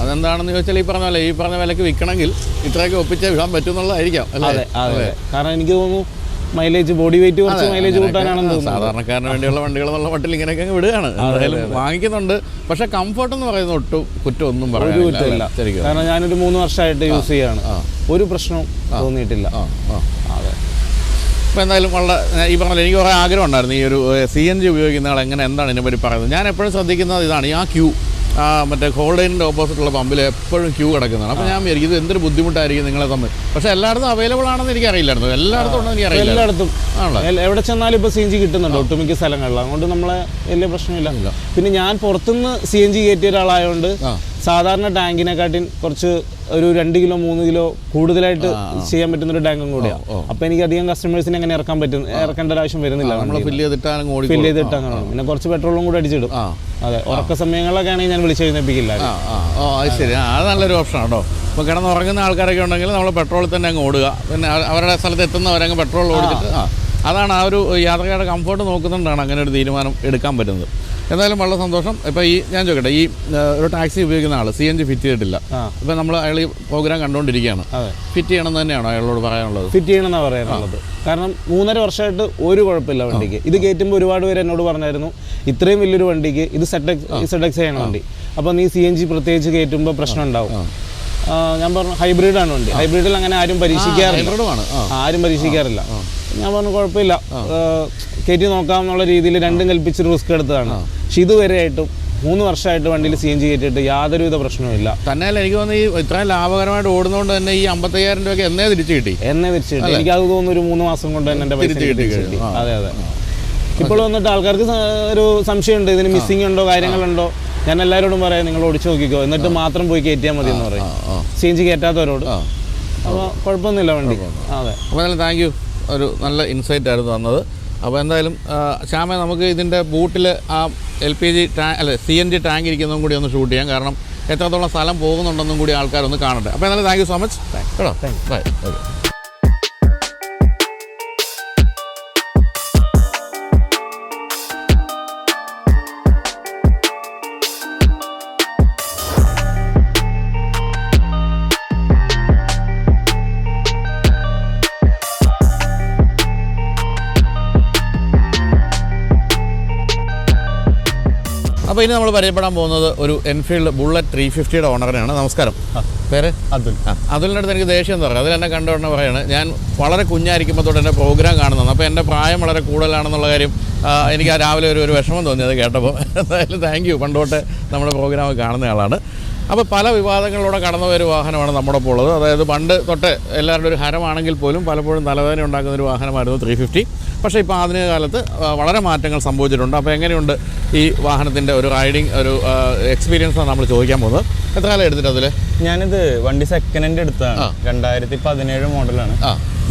അതെന്താണെന്ന് ചോദിച്ചാൽ ഈ പറഞ്ഞ പോലെ ഈ പറഞ്ഞ വിലക്ക് വിൽക്കണമെങ്കിൽ ഇത്രയൊക്കെ ഒപ്പിച്ച് വിടാൻ പറ്റുന്നുള്ളതായിരിക്കാം അതെ അതെ കാരണം എനിക്ക് തോന്നുന്നു മൈലേജ് ബോഡി വെയിറ്റ് കുറച്ച് മൈലേജ് കൂട്ടാനാണെന്ന് സാധാരണക്കാരന് വേണ്ടിയുള്ള വണ്ടികൾ എന്നുള്ള മട്ടിൽ ഇങ്ങനെയൊക്കെ അങ്ങ് വിടുകയാണ്. എന്തായാലും വാങ്ങിക്കുന്നുണ്ട്. പക്ഷെ കംഫർട്ട് എന്ന് പറയുന്ന ഒട്ടും കുറ്റമൊന്നും ഒന്നും പറയാനില്ല കുറ്റമില്ല കാരണം ഞാനൊരു മൂന്ന് വർഷമായിട്ട് യൂസ് ചെയ്യാണ്. ഒരു പ്രശ്നവും തോന്നിയിട്ടില്ല. അപ്പോൾ എന്തായാലും വളരെ ഈ പറഞ്ഞ എനിക്ക് കുറേ ആഗ്രഹം ഉണ്ടായിരുന്നു ഈ ഒരു സി എൻ ജി ഉപയോഗിക്കുന്ന ആൾ എങ്ങനെ എന്താണ് ഇതിനെപ്പറ്റി പറയുന്നത്. ഞാൻ എപ്പോഴും ശ്രദ്ധിക്കുന്നത് ഇതാണ് ഈ ആ ക്യൂ മറ്റേ ഹോൾഡൈനിന്റെ ഓപ്പോസിറ്റുള്ള പമ്പിൽ എപ്പോഴും ക്യൂ കിടക്കുന്നതാണ്. അപ്പോൾ ഞാൻ വിചാരിക്കും ഇത് എന്തൊരു ബുദ്ധിമുട്ടായിരിക്കും നിങ്ങളെ തമ്മിൽ. പക്ഷേ എല്ലായിടത്തും അവൈലബിൾ ആണെന്ന് എനിക്ക് അറിയില്ലായിരുന്നു. എല്ലായിടത്തും ഉണ്ടെന്ന് എനിക്ക് അറിയില്ല എല്ലായിടത്തും. ആണല്ലോ? എവിടെ ചെന്നാലും ഇപ്പോൾ സി എൻ ജി കിട്ടുന്നുണ്ട് ഒട്ടുമിക്ക സ്ഥലങ്ങളിൽ അതുകൊണ്ട് നമ്മളെ വലിയ പ്രശ്നമില്ല. പിന്നെ ഞാൻ പുറത്തുനിന്ന് സി എൻ ജി കയറ്റിയ ഒരാളായതുകൊണ്ട്. സാധാരണ ടാങ്കിനെക്കാട്ടിൻ കുറച്ച് ഒരു രണ്ട് കിലോ മൂന്ന് കിലോ കൂടുതലായിട്ട് ചെയ്യാൻ പറ്റുന്ന ഒരു ടാങ്കും കൂടിയാണ് അപ്പൊ എനിക്ക് അധികം കസ്റ്റമേഴ്സിനെ അങ്ങനെ ഇറക്കാൻ പറ്റും ഇറക്കേണ്ട ഒരു ആവശ്യം വരുന്നില്ല നമ്മൾ ഫില്ല് ചെയ്തിട്ടാണ് ഫില്ല് ചെയ്തിട്ടാണ് പിന്നെ കുറച്ച് പെട്രോളും കൂടെ അടിച്ചിടും. അതെ ഉറക്ക സമയങ്ങളിലൊക്കെ ആണെങ്കിൽ ഞാൻ വിളിച്ചു കഴിഞ്ഞപ്പിക്കില്ല ആ ആ. ഓ അത് ശരി. അത് നല്ലൊരു ഓപ്ഷനാണ് കേട്ടോ ഇപ്പോൾ കിടന്നുറങ്ങുന്ന ആൾക്കാരൊക്കെ ഉണ്ടെങ്കിൽ നമ്മൾ പെട്രോളിൽ തന്നെ അങ്ങ് ഓടുക. പിന്നെ അവരുടെ സ്ഥലത്ത് എത്തുന്നവരങ്ങ് പെട്രോൾ ഓടിച്ചിട്ട് ആ. അതാണ് ആ ഒരു യാത്രക്കാരുടെ കംഫർട്ട് നോക്കുന്നുണ്ടാണ് അങ്ങനെ ഒരു തീരുമാനം എടുക്കാൻ പറ്റുന്നത്. എന്തായാലും വളരെ സന്തോഷം. ഇപ്പോൾ ഈ ഞാൻ ചോദിക്കട്ടെ ഈ ഒരു ടാക്സി ഉപയോഗിക്കുന്ന ആൾ സി എൻ ജി ഫിറ്റ് ചെയ്തിട്ടില്ല. ഇപ്പം നമ്മൾ അയാൾ ഈ പ്രോഗ്രാം കണ്ടുകൊണ്ടിരിക്കുകയാണ് ഫിറ്റ് ചെയ്യണം തന്നെയാണോ അയാളോട് പറയാനുള്ളത്? ഫിറ്റ് ചെയ്യണമെന്നാണ് പറയാനുള്ളത്. കാരണം മൂന്നര വർഷമായിട്ട് ഒരു കുഴപ്പമില്ല വണ്ടിക്ക്. ഇത് കയറ്റുമ്പോൾ ഒരുപാട് പേര് എന്നോട് പറഞ്ഞായിരുന്നു ഇത്രയും വലിയൊരു വണ്ടിക്ക് ഇത് സെറ്റക്സ് സെറ്റക്സ് ചെയ്യണം വണ്ടി. അപ്പോൾ നീ സി എൻ ജി പ്രത്യേകിച്ച് കയറ്റുമ്പോൾ പ്രശ്നം ഉണ്ടാവും ഞാൻ പറഞ്ഞു ഹൈബ്രിഡാണ് വണ്ടി. ഹൈബ്രിഡിൽ അങ്ങനെ ആരും പരീക്ഷിക്കാറില്ല. ആരും പരീക്ഷിക്കാറില്ല. ഞാൻ പറഞ്ഞു കുഴപ്പമില്ല. കയറ്റി നോക്കാം എന്നുള്ള രീതിയിൽ രണ്ടും കൽപ്പിച്ച് റിസ്ക് എടുത്തതാണ്. പക്ഷെ ഇതുവരെയായിട്ടും മൂന്ന് വർഷമായിട്ട് വണ്ടിയിൽ സി എൻ ജി കയറ്റിയിട്ട് യാതൊരുവിധ പ്രശ്നവുമില്ല തന്നെയല്ല എനിക്ക് തോന്നുന്നു ഈ ഇത്രയും ലാഭകരമായിട്ട് ഓടുന്നതുകൊണ്ട് തന്നെ ഈ അമ്പത്തയ്യായിരം രൂപയ്ക്ക് എന്നേ തിരിച്ചു കിട്ടി. എന്നെ കിട്ടി. എനിക്ക് അത് തോന്നുന്നു ഒരു മൂന്ന് മാസം കൊണ്ട് തന്നെ എന്റെ പൈസ കിട്ടി തിരിച്ച്. അതെ അതെ. ഇപ്പോൾ വന്നിട്ട് ആൾക്കാർക്ക് ഒരു സംശയമുണ്ട്. ഇതിന് മിസ്സിംഗ് ഉണ്ടോ കാര്യങ്ങളുണ്ടോ? ഞാൻ എല്ലാവരോടും പറയാം നിങ്ങൾ ഓടിച്ചു നോക്കിക്കോ. എന്നിട്ട് മാത്രം പോയി കയറ്റിയാൽ മതി എന്ന് പറയും. സി എൻ ജി കയറ്റാത്തവരോട് അപ്പോൾ കുഴപ്പമൊന്നുമില്ല വണ്ടി. അതെ. അപ്പോൾ എന്തായാലും താങ്ക് യു ഒരു നല്ല ഇൻസൈറ്റ് ആയിരുന്നു തന്നത്. അപ്പോൾ എന്തായാലും ശ്യാമേ നമുക്ക് ഇതിന്റെ ബൂട്ടിൽ ആ എൽ പി ജി ടാങ്ക് അല്ല സി എൻ ജി ടാങ്ക് ഇരിക്കുന്നതും കൂടി ഒന്ന് ഷൂട്ട് ചെയ്യാം. കാരണം എത്രത്തോളം സ്ഥലം പോകുന്നുണ്ടെന്നും കൂടി ആൾക്കാരൊന്ന് കാണട്ടെ. അപ്പോൾ എന്തായാലും താങ്ക് യു സോ മച്ച് കേട്ടോ? ബൈ ഓക്കെ അപ്പോൾ ഇനി നമ്മൾ പരിചയപ്പെടാൻ പോകുന്നത് ഒരു എൻഫീൽഡ് ബുള്ളറ്റ് ത്രീ ഫിഫ്റ്റിയുടെ ഓണറിനാണ് നമസ്കാരം. പേര്? അതുൽ. ആ അതുലിന്റെ അടുത്ത് എനിക്ക് ദേഷ്യം എന്ന് പറയാം. അതിൽ എന്നെ കണ്ടുകൊണ്ട് പറയാണ് ഞാൻ വളരെ കുഞ്ഞായിരിക്കുമ്പോൾ തൊട്ട് എന്റെ പ്രോഗ്രാം കാണുന്നതാണ്. അപ്പോൾ എന്റെ പ്രായം വളരെ കൂടുതലാണെന്നുള്ള കാര്യം എനിക്ക് ആ രാവിലെ ഒരു ഒരു വിഷമം തോന്നി അത് കേട്ടപ്പോൾ എന്തായാലും താങ്ക് യു പണ്ടോട്ട് നമ്മുടെ പ്രോഗ്രാം കാണുന്ന ആളാണ്. അപ്പോൾ പല വിവാദങ്ങളിലൂടെ കടന്നു ഒരു വാഹനമാണ് നമ്മുടെ ഇപ്പോൾ ഉള്ളത്. അതായത് പണ്ട് തൊട്ട് എല്ലാവരുടെ ഒരു ഹരമാണെങ്കിൽ പോലും പലപ്പോഴും തലവേദന ഉണ്ടാക്കുന്ന ഒരു വാഹനമായിരുന്നു ത്രീ ഫിഫ്റ്റി പക്ഷേ ഇപ്പോൾ ആധുനിക കാലത്ത് വളരെ മാറ്റങ്ങൾ സംഭവിച്ചിട്ടുണ്ട്. അപ്പോൾ എങ്ങനെയുണ്ട് ഈ വാഹനത്തിന്റെ ഒരു റൈഡിങ് ഒരു എക്സ്പീരിയൻസ് ആണ് നമ്മൾ ചോദിക്കാൻ പോകുന്നത്. എത്ര കാലം എടുത്തിട്ട് അതിൽ ഞാനിത് വണ്ടി സെക്കൻഡ് ഹാൻഡ് എടുത്തതാണ്. രണ്ടായിരത്തി പതിനേഴ് മോഡലാണ്.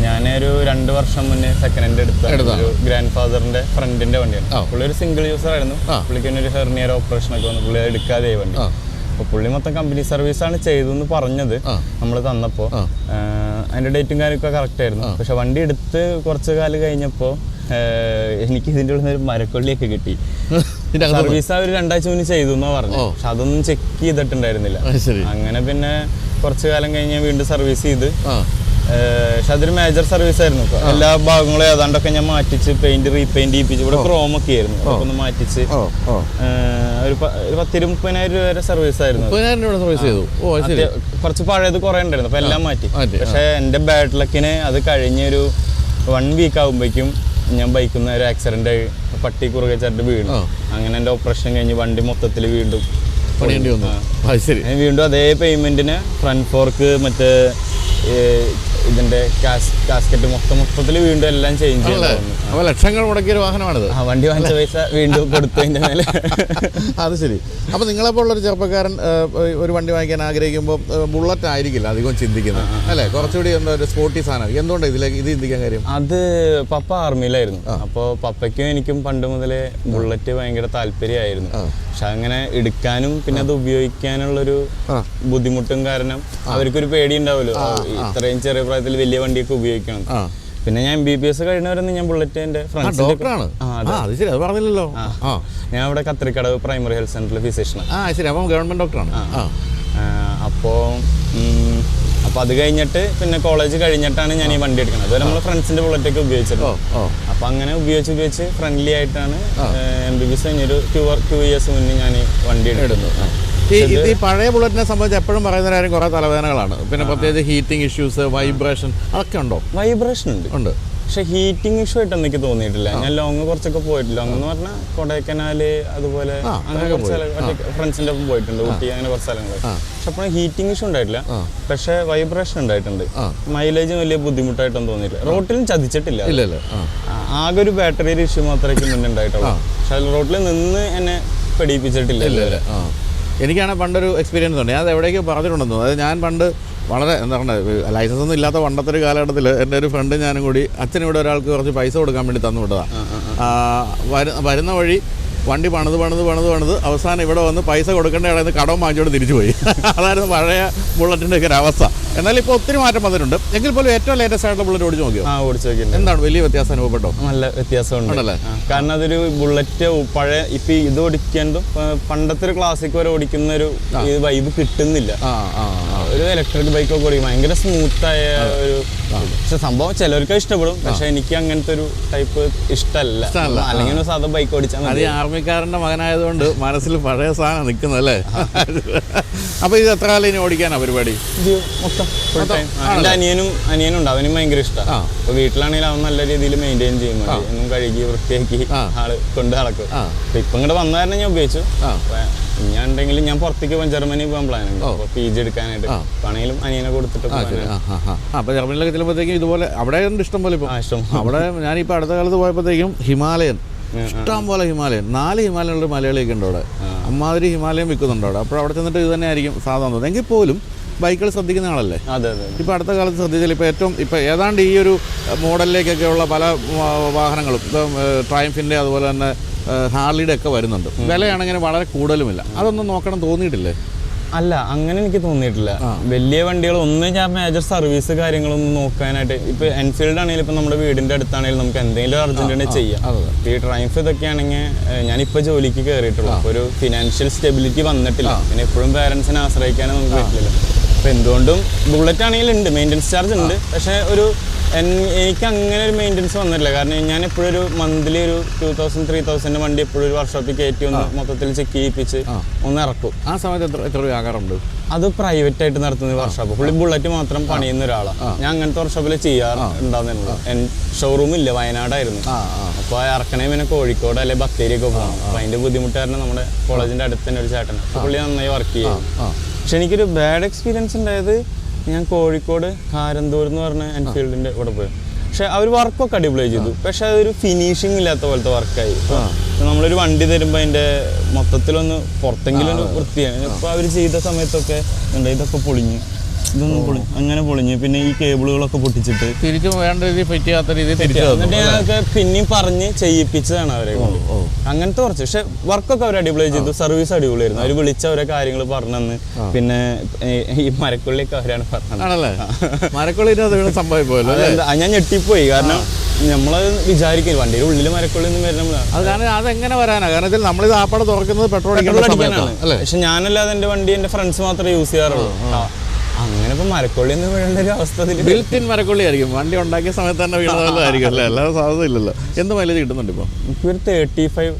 ഞാനൊരു രണ്ട് വർഷം മുന്നേ സെക്കൻഡ് ഹാൻഡ് എടുത്ത ഒരു ഗ്രാൻഡ് ഫാദറിന്റെ ഫ്രണ്ടിന്റെ വണ്ടിയാണ്. പുള്ളി ഒരു സിംഗിൾ യൂസർ ആയിരുന്നു. പുള്ളിക്ക് ഒരു ഹെർണിയർ ഓപ്പറേഷൻ ഒക്കെ വന്നു. പുള്ളി എടുക്കാതെ വണ്ടി. അപ്പൊ പുള്ളി മൊത്തം കമ്പനി സർവീസ് ആണ് ചെയ്തെന്ന് പറഞ്ഞത്. നമ്മൾ തന്നപ്പോ. ആ. അതിന്റെ ഡേറ്റും കാര്യമൊക്കെ കറക്റ്റ് ആയിരുന്നു. പക്ഷെ വണ്ടി എടുത്ത് കുറച്ച് കാലം കഴിഞ്ഞപ്പോ എനിക്ക് ഇതിന്റെ ഉള്ളിൽ ഒരു മരക്കൊള്ളിയൊക്കെ കിട്ടി. സർവീസ് അവർ രണ്ടാഴ്ച മുന്നേ ചെയ്തു എന്നാ പറഞ്ഞു പക്ഷെ അതൊന്നും ചെക്ക് ചെയ്തിട്ടുണ്ടായിരുന്നില്ല. അങ്ങനെ പിന്നെ കുറച്ചു കാലം കഴിഞ്ഞ് വീണ്ടും സർവീസ് ചെയ്ത്. പക്ഷെ അതൊരു മേജർ സർവീസ് ആയിരുന്നു എല്ലാ ഭാഗങ്ങളും ഏതാണ്ടൊക്കെ ഞാൻ മാറ്റിച്ച് പെയിന്റ് റീപെയിന്റ് ചെയ്യിപ്പിച്ച് ഇവിടെ ക്രോം ഒക്കെ ആയിരുന്നു. അതൊക്കെ ഒന്ന് മാറ്റിച്ച്. ഒരു ഒരു പത്തിരു മുപ്പതിനായിരം രൂപ വരെ സർവീസ് ആയിരുന്നു സർവീസ് ചെയ്തു. കുറച്ച് പഴയത് കുറെ ഉണ്ടായിരുന്നു. അപ്പൊ എല്ലാം മാറ്റി. പക്ഷെ എന്റെ ബാഡ് ലക്കിന് അത് കഴിഞ്ഞൊരു വൺ വീക്ക് ആകുമ്പോഴേക്കും ഞാൻ ബൈക്കിൽ നിന്ന് ഒരു ആക്സിഡന്റ് ആയി പട്ടി കുറുകെ ചാട്ട് വീണു. അങ്ങനെ എന്റെ ഓപ്പറേഷൻ കഴിഞ്ഞ് വണ്ടി മൊത്തത്തിൽ വീണ്ടും പണിയേണ്ടി വന്നു. വീണ്ടും അതേ പേയ്മെന്റിന് ഫ്രണ്ട് ഫോർക്ക് മറ്റേ ഇതിന്റെ കാസ്കറ്റ് മൊത്തം മൊത്തത്തിൽ വീണ്ടും എല്ലാം ചേഞ്ച് അപ്പോൾ ലക്ഷങ്ങൾ മുടക്കിയ ഒരു വാഹനമാണിത്. ആ വണ്ടി വാങ്ങിച്ച പൈസ വീണ്ടും കൊടുത്തതിന്റെ മേലെ. അത് ശരി. അപ്പൊ അപ്പോൾ നിങ്ങളെപ്പോലുള്ളൊരു ചെറുപ്പക്കാരൻ ഒരു വണ്ടി വാങ്ങിക്കാൻ ആഗ്രഹിക്കുമ്പോൾ ബുള്ളറ്റ് ആയിരിക്കില്ല അധികം ചിന്തിക്കുന്നത്. അല്ലെ? കുറച്ചുകൂടി എന്താ ഒരു സ്പോർട്ടി സാധനം എന്തുകൊണ്ടാണ് ഇതിലേക്ക് ഇത് ചിന്തിക്കാൻ കാര്യം? അത് പപ്പ ആർമിയിലായിരുന്നു അപ്പോൾ പപ്പയ്ക്കും എനിക്കും പണ്ട് മുതലേ ബുള്ളറ്റ് ഭയങ്കര താല്പര്യമായിരുന്നു. പക്ഷെ അങ്ങനെ എടുക്കാനും പിന്നെ അത് ഉപയോഗിക്കാനുള്ളൊരു. ബുദ്ധിമുട്ടും കാരണം അവർക്കൊരു പേടി ഉണ്ടാവുമല്ലോ ഇത്രയും ചെറിയ പ്രായത്തിൽ വലിയ വണ്ടിയൊക്കെ ഉപയോഗിക്കണം. പിന്നെ ഞാൻ ബി ബി എസ് കഴിഞ്ഞവരെന്ന് ഞാൻ ബുള്ളറ്റ് എന്റെ ആ ഡോക്ടറാണ് അത്. ശരി അത് പറഞ്ഞില്ലല്ലോ. ഞാൻ ഇവിടെ കത്രിക്കടവ് പ്രൈമറി ഹെൽത്ത് സെന്ററിൽ ഫിസിഷ്യനാണ് ആ ശരി അപ്പം ഗവൺമെന്റ് ഡോക്ടറാണ് അപ്പോ അപ്പോൾ അപ്പൊ അത് കഴിഞ്ഞിട്ട് പിന്നെ കോളേജ് കഴിഞ്ഞിട്ടാണ് ഞാൻ ഈ വണ്ടി എടുക്കുന്നത്. അതുവരെ നമ്മൾ ഫ്രണ്ട്സിന്റെ ബുള്ളറ്റ് ഒക്കെ ഉപയോഗിച്ചിട്ടുണ്ട് ഓ അപ്പൊ അങ്ങനെ ഉപയോഗിച്ച് ഉപയോഗിച്ച് ഫ്രണ്ട്ലി ആയിട്ടാണ് എം ബി ബി എസ് കഴിഞ്ഞൊരു ടു ടു ഇയേഴ്സ് മുന്നേ ഞാൻ ഈ വണ്ടി എടുക്കുന്നത്. ഈ ഈ പഴയ ബുള്ളറ്റിനെ സംബന്ധിച്ച് എപ്പോഴും പറയുന്ന കാര്യം കുറേ തലവേദനകളാണ്. പിന്നെ പ്രത്യേകിച്ച് ഹീറ്റിംഗ് ഇഷ്യൂസ് വൈബ്രേഷൻ അതൊക്കെ ഉണ്ടോ? വൈബ്രേഷൻ ഉണ്ട്. ഉണ്ട്. പക്ഷെ ഹീറ്റിംഗ് ഇഷ്യൂ ആയിട്ട് എനിക്ക് തോന്നിയിട്ടില്ല. ഞാൻ ലോങ് കുറച്ചൊക്കെ പോയിട്ടില്ല. ലോങ് എന്ന് പറഞ്ഞാൽ കൊടൈക്കനാല് അതുപോലെ അങ്ങനെ കുറച്ച് ഫ്രണ്ട്സിന്റെ ഒപ്പം പോയിട്ടുണ്ട് ഊട്ടി അങ്ങനെ കുറച്ച് സ്ഥലങ്ങൾ പക്ഷെ അപ്പോൾ ഹീറ്റിംഗ് ഇഷ്യൂ ഉണ്ടായിട്ടില്ല. പക്ഷെ വൈബ്രേഷൻ ഉണ്ടായിട്ടുണ്ട്. മൈലേജ് വലിയ ബുദ്ധിമുട്ടായിട്ടൊന്നും തോന്നിയില്ല റോട്ടിലും ചതിച്ചിട്ടില്ല. ആകെ ഒരു ബാറ്ററിയുടെ ഇഷ്യൂ മാത്രമേ മുന്നേ ഉണ്ടായിട്ടുള്ളൂ. പക്ഷെ റോട്ടിൽ നിന്ന് എന്നെ പെടിയിപ്പിച്ചിട്ടില്ല. എനിക്കാണ് പണ്ടൊരു എക്സ്പീരിയൻസ് ഉണ്ട്. ഞാൻ അത് എവിടേക്കും പറഞ്ഞിട്ടുണ്ടെന്ന്. അതായത് ഞാൻ പണ്ട് വളരെ എന്താ പറയുക ലൈസൻസ് ഒന്നും ഇല്ലാത്ത പണ്ടത്തെ ഒരു കാലഘട്ടത്തിൽ എന്റെ ഒരു ഫ്രണ്ട് ഞാനും കൂടി അച്ഛൻ ഇവിടെ ഒരാൾക്ക് കുറച്ച് പൈസ കൊടുക്കാൻ വേണ്ടി തന്നു വിട്ടതാണ് വരുന്ന വഴി വണ്ടി പണിത് പണിത് പണിത് പണിത്. അവസാനം ഇവിടെ വന്ന് പൈസ കൊടുക്കേണ്ട ഇടയിൽ കടവും വാങ്ങിച്ചോണ്ട് തിരിച്ചു പോയി അതായിരുന്നു പഴയ ബുള്ളറ്റിന്റെ ഒക്കെ ഒരു അവസ്ഥ. എന്നാലും ഇപ്പോൾ ഒത്തിരി മാറ്റം വന്നിട്ടുണ്ട്. എങ്കിൽ പോലും ഏറ്റവും ലേറ്റസ്റ്റ് ആയിട്ടുള്ള ബുള്ളറ്റ് ഓടിച്ച് നോക്കിയോ? ആ ഓടിച്ചു നോക്കി എന്താണ്? വലിയ വ്യത്യാസം അനുഭവപ്പെട്ടോ? നല്ല വ്യത്യാസമുണ്ട്. ഉണ്ടല്ലേ? ആ, കാരണം അതൊരു ബുള്ളറ്റ് പഴയ ഇപ്പം ഇത് ഓടിക്കേണ്ടതും പണ്ടത്തെ ഒരു ക്ലാസിക് വരെ ഓടിക്കുന്ന ഒരു വൈബ് കിട്ടുന്നില്ല. ഒരു ഇലക്ട്രിക് ബൈക്ക് ഒക്കെ ഓടിക്കും ഭയങ്കര സ്മൂത്തായ ആയ ഒരു പക്ഷെ സംഭവം ചിലർക്ക് ഇഷ്ടപ്പെടും. പക്ഷെ എനിക്ക് അങ്ങനത്തെ ഒരു ടൈപ്പ് ഇഷ്ടമല്ല. അല്ലെങ്കിൽ ഒരു സാധാ ബൈക്ക് ഓടിച്ചാൽ അത് ആർമിക്കാരന്റെ മകനായതുകൊണ്ട് മനസ്സിൽ പഴയ സാധനം നിൽക്കുന്നത് അല്ലേ? അപ്പൊ ഇത് എത്ര കാലം ഇനി ഓടിക്കാനാ പരിപാടി? ഇത് മൊത്തം ഫുൾ ടൈം എന്റെ അനിയനും അനിയനും ഉണ്ട്. അവനും ഭയങ്കര ഇഷ്ടമാണ്. അപ്പൊ വീട്ടിലാണെങ്കിൽ അവൻ നല്ല രീതിയിൽ മെയിന്റെയിൻ ചെയ്യും. ഒന്നും എന്നും കഴുകി വൃത്തിയാക്കി. ആൾ കൊണ്ട് നടക്കും. ഇപ്പൊ ഇങ്ങോട്ട് വന്നായിരുന്നു ഞാൻ ഉപയോഗിച്ചു. ഞാൻ ഉണ്ടെങ്കിലും ഞാൻ പുറത്തേക്ക് പോകാൻ ജർമ്മനി പോകാൻ പ്ലാൻ ഉണ്ട്. പി ജി എടുക്കാനായിട്ട്. ആണെങ്കിലും അനിയനെ കൊടുത്തിട്ട് അപ്പൊ ജർമ്മനിലൊക്കെ ചെല്ലുമ്പോഴത്തേക്കും ഇതുപോലെ അവിടെ ഉണ്ട് ഇഷ്ടം പോലെ ഇഷ്ടം അവിടെ ഞാനിപ്പോ അടുത്ത കാലത്ത് പോയപ്പോഴത്തേക്കും ഹിമാലയൻ. ഇഷ്ടം പോലെ ഹിമാലയൻ. നാല് ഹിമാലയനുള്ള മലയാളിയൊക്കെ ഉണ്ട് അവിടെ. അമ്മാതിരി ഹിമാലയം വിൽക്കുന്നുണ്ട് അവിടെ. അപ്പോൾ അവിടെ ചെന്നിട്ട് ഇത് തന്നെ ആയിരിക്കും സാധാരണ തോന്നുന്നത്. എങ്കിൽ പോലും ബൈക്കുകൾ ശ്രദ്ധിക്കുന്ന ആളല്ലേ? അതെ അതെ ഇപ്പോൾ അടുത്ത കാലത്ത് ശ്രദ്ധിച്ചാൽ ഇപ്പോൾ ഏറ്റവും ഇപ്പോൾ ഏതാണ്ട് ഈ ഒരു മോഡലിലേക്കൊക്കെയുള്ള പല വാഹനങ്ങളും. ഇപ്പം ട്രയംഫിന്റെ അതുപോലെ തന്നെ ഹാർലിയുടെ ഒക്കെ വരുന്നുണ്ട്. വിലയാണെങ്കിൽ വളരെ കൂടുതലുമില്ല. അതൊന്നും നോക്കണം തോന്നിയിട്ടില്ലേ? അല്ല അങ്ങനെ എനിക്ക് തോന്നിയിട്ടില്ല. വലിയ വണ്ടികൾ ഒന്നും ഞാൻ മേജർ സർവീസ് കാര്യങ്ങളൊന്നും നോക്കാനായിട്ട് ഇപ്പൊ എൻഫീൽഡ് ആണെങ്കിലും ഇപ്പൊ നമ്മുടെ വീടിന്റെ അടുത്താണെങ്കിലും നമുക്ക് എന്തെങ്കിലും അർജന്റ് ചെയ്യാം. ഈ ട്രൈംഫ് ഇതൊക്കെ ആണെങ്കിൽ ഞാനിപ്പോ ജോലിക്ക് കയറിയിട്ടുള്ളൂ ഒരു ഫിനാൻഷ്യൽ സ്റ്റെബിലിറ്റി വന്നിട്ടില്ല. പിന്നെ എപ്പോഴും പാരന്റ്സിനെ ആശ്രയിക്കാനും നമുക്ക് പറ്റില്ലല്ലോ. അപ്പൊ എന്തുകൊണ്ടും ബുള്ളറ്റ് ആണെങ്കിലും ഉണ്ട് മെയിന്റെനൻസ് ചാർജ് ഉണ്ട്. പക്ഷെ ഒരു എനിക്ക് അങ്ങനെ ഒരു മെയിന്റെനൻസ് വന്നിട്ടില്ല. കാരണം ഞാൻ എപ്പോഴും ഒരു മന്ത്ലി ഒരു ടൂ തൗസൻഡ് ത്രീ തൗസൻഡ് വണ്ടി എപ്പോഴും ഒരു വർക്ക്ഷോപ്പിൽ കയറ്റി ഒന്ന് മൊത്തത്തിൽ ചെക്ക് ചെയ്യിപ്പിച്ച് ഒന്ന് ഇറക്കും. ആ സമയത്ത് എത്ര എത്ര രൂപ ആകാറുണ്ട്? അത് പ്രൈവറ്റ് ആയിട്ട് നടത്തുന്ന വർക്ക്ഷോപ്പ് പുള്ളി ബുള്ളറ്റ് മാത്രം പണിയുന്ന ഒരാളാണ് ഞാൻ അങ്ങനത്തെ വർക്ക്ഷോപ്പിൽ ചെയ്യാറുണ്ടാകുന്നുള്ളൂ ഷോറൂം ഇല്ല വയനാടായിരുന്നു. അപ്പോൾ ഇറക്കണേ പിന്നെ കോഴിക്കോട് അല്ലെ ബത്തേരി ഒക്കെ പോകണം അപ്പൊ അതിന്റെ ബുദ്ധിമുട്ട് കാരണം നമ്മുടെ കോളേജിന്റെ അടുത്ത് തന്നെ ഒരു ചേട്ടൻ. പുള്ളി നന്നായി വർക്ക് ചെയ്യും. പക്ഷെ എനിക്കൊരു ബാഡ് എക്സ്പീരിയൻസ് ഉണ്ടായത് ഞാൻ കോഴിക്കോട് കാരന്തൂർ എന്ന് പറഞ്ഞ എൻഫീൽഡിന്റെ ഇവിടെ പോയി. പക്ഷെ അവർ വർക്കൊക്കെ അടിപൊളിയായി ചെയ്തു. പക്ഷെ അതൊരു ഫിനിഷിംഗ് ഇല്ലാത്ത പോലത്തെ വർക്കായി നമ്മളൊരു വണ്ടി തരുമ്പോൾ അതിന്റെ മൊത്തത്തിലൊന്ന് പുറത്തെങ്കിലും ഒരു വൃത്തിയാണ് ഇപ്പൊ അവർ ചെയ്ത സമയത്തൊക്കെ എന്താ ഇതൊക്കെ പൊളിഞ്ഞു. ഇതൊന്നും പൊളി അങ്ങനെ പൊളിഞ്ഞു. പിന്നെ ഈ കേബിളുകളൊക്കെ പൊട്ടിച്ചിട്ട്. തിരിച്ചു വേണ്ട രീതിയിൽ ഫിറ്റ് ചെയ്യാത്ത രീതിയിൽ തിരിച്ചു എന്നിട്ട് ഞാനൊക്കെ പിന്നെയും പറഞ്ഞ് ചെയ്യിപ്പിച്ചതാണ് അവരെ കൊണ്ട്. അങ്ങനത്തെ കുറച്ച്. പക്ഷെ വർക്കൊക്കെ അവർ അടിപൊളി ചെയ്തു. സർവീസ് അടിപൊളിയായിരുന്നു. അവർ വിളിച്ച അവരെ കാര്യങ്ങൾ പറഞ്ഞെന്ന്. പിന്നെ ഈ മരക്കുള്ളിയൊക്കെ അവരാണ് പറഞ്ഞത്. അല്ലേ? ഞാൻ ഞെട്ടിപ്പോയി. കാരണം നമ്മളത് വിചാരിക്കും വണ്ടിയുടെ ഉള്ളിൽ മരക്കുള്ളി ഒന്നും വരുന്ന അത് കാരണം അതെങ്ങനെ വരാനാ? കാരണം നമ്മളിത് ആപ്പാടെ തുറക്കുന്നത് പെട്രോൾ അടിക്കാനാണ്. പക്ഷെ ഞാനല്ലാതെ എന്റെ വണ്ടി എന്റെ ഫ്രണ്ട്സ് മാത്രമേ യൂസ് ചെയ്യാറുള്ളൂ. അങ്ങനെ മരക്കൊള്ളി എന്ന് വീഴേണ്ട ഒരു അവസ്ഥ ബിൽറ്റിൻ മരക്കൊള്ളി ആയിരിക്കും വണ്ടി ഉണ്ടാക്കിയ സമയത്ത് തന്നെ വീണതായിരിക്കും അല്ലേ അല്ലാതെ സാധ്യത ഇല്ലല്ലോ. എന്ത് മൈലേജ് കിട്ടുന്നുണ്ട് ഇപ്പൊ? ഒരു തേർട്ടി ഫൈവ്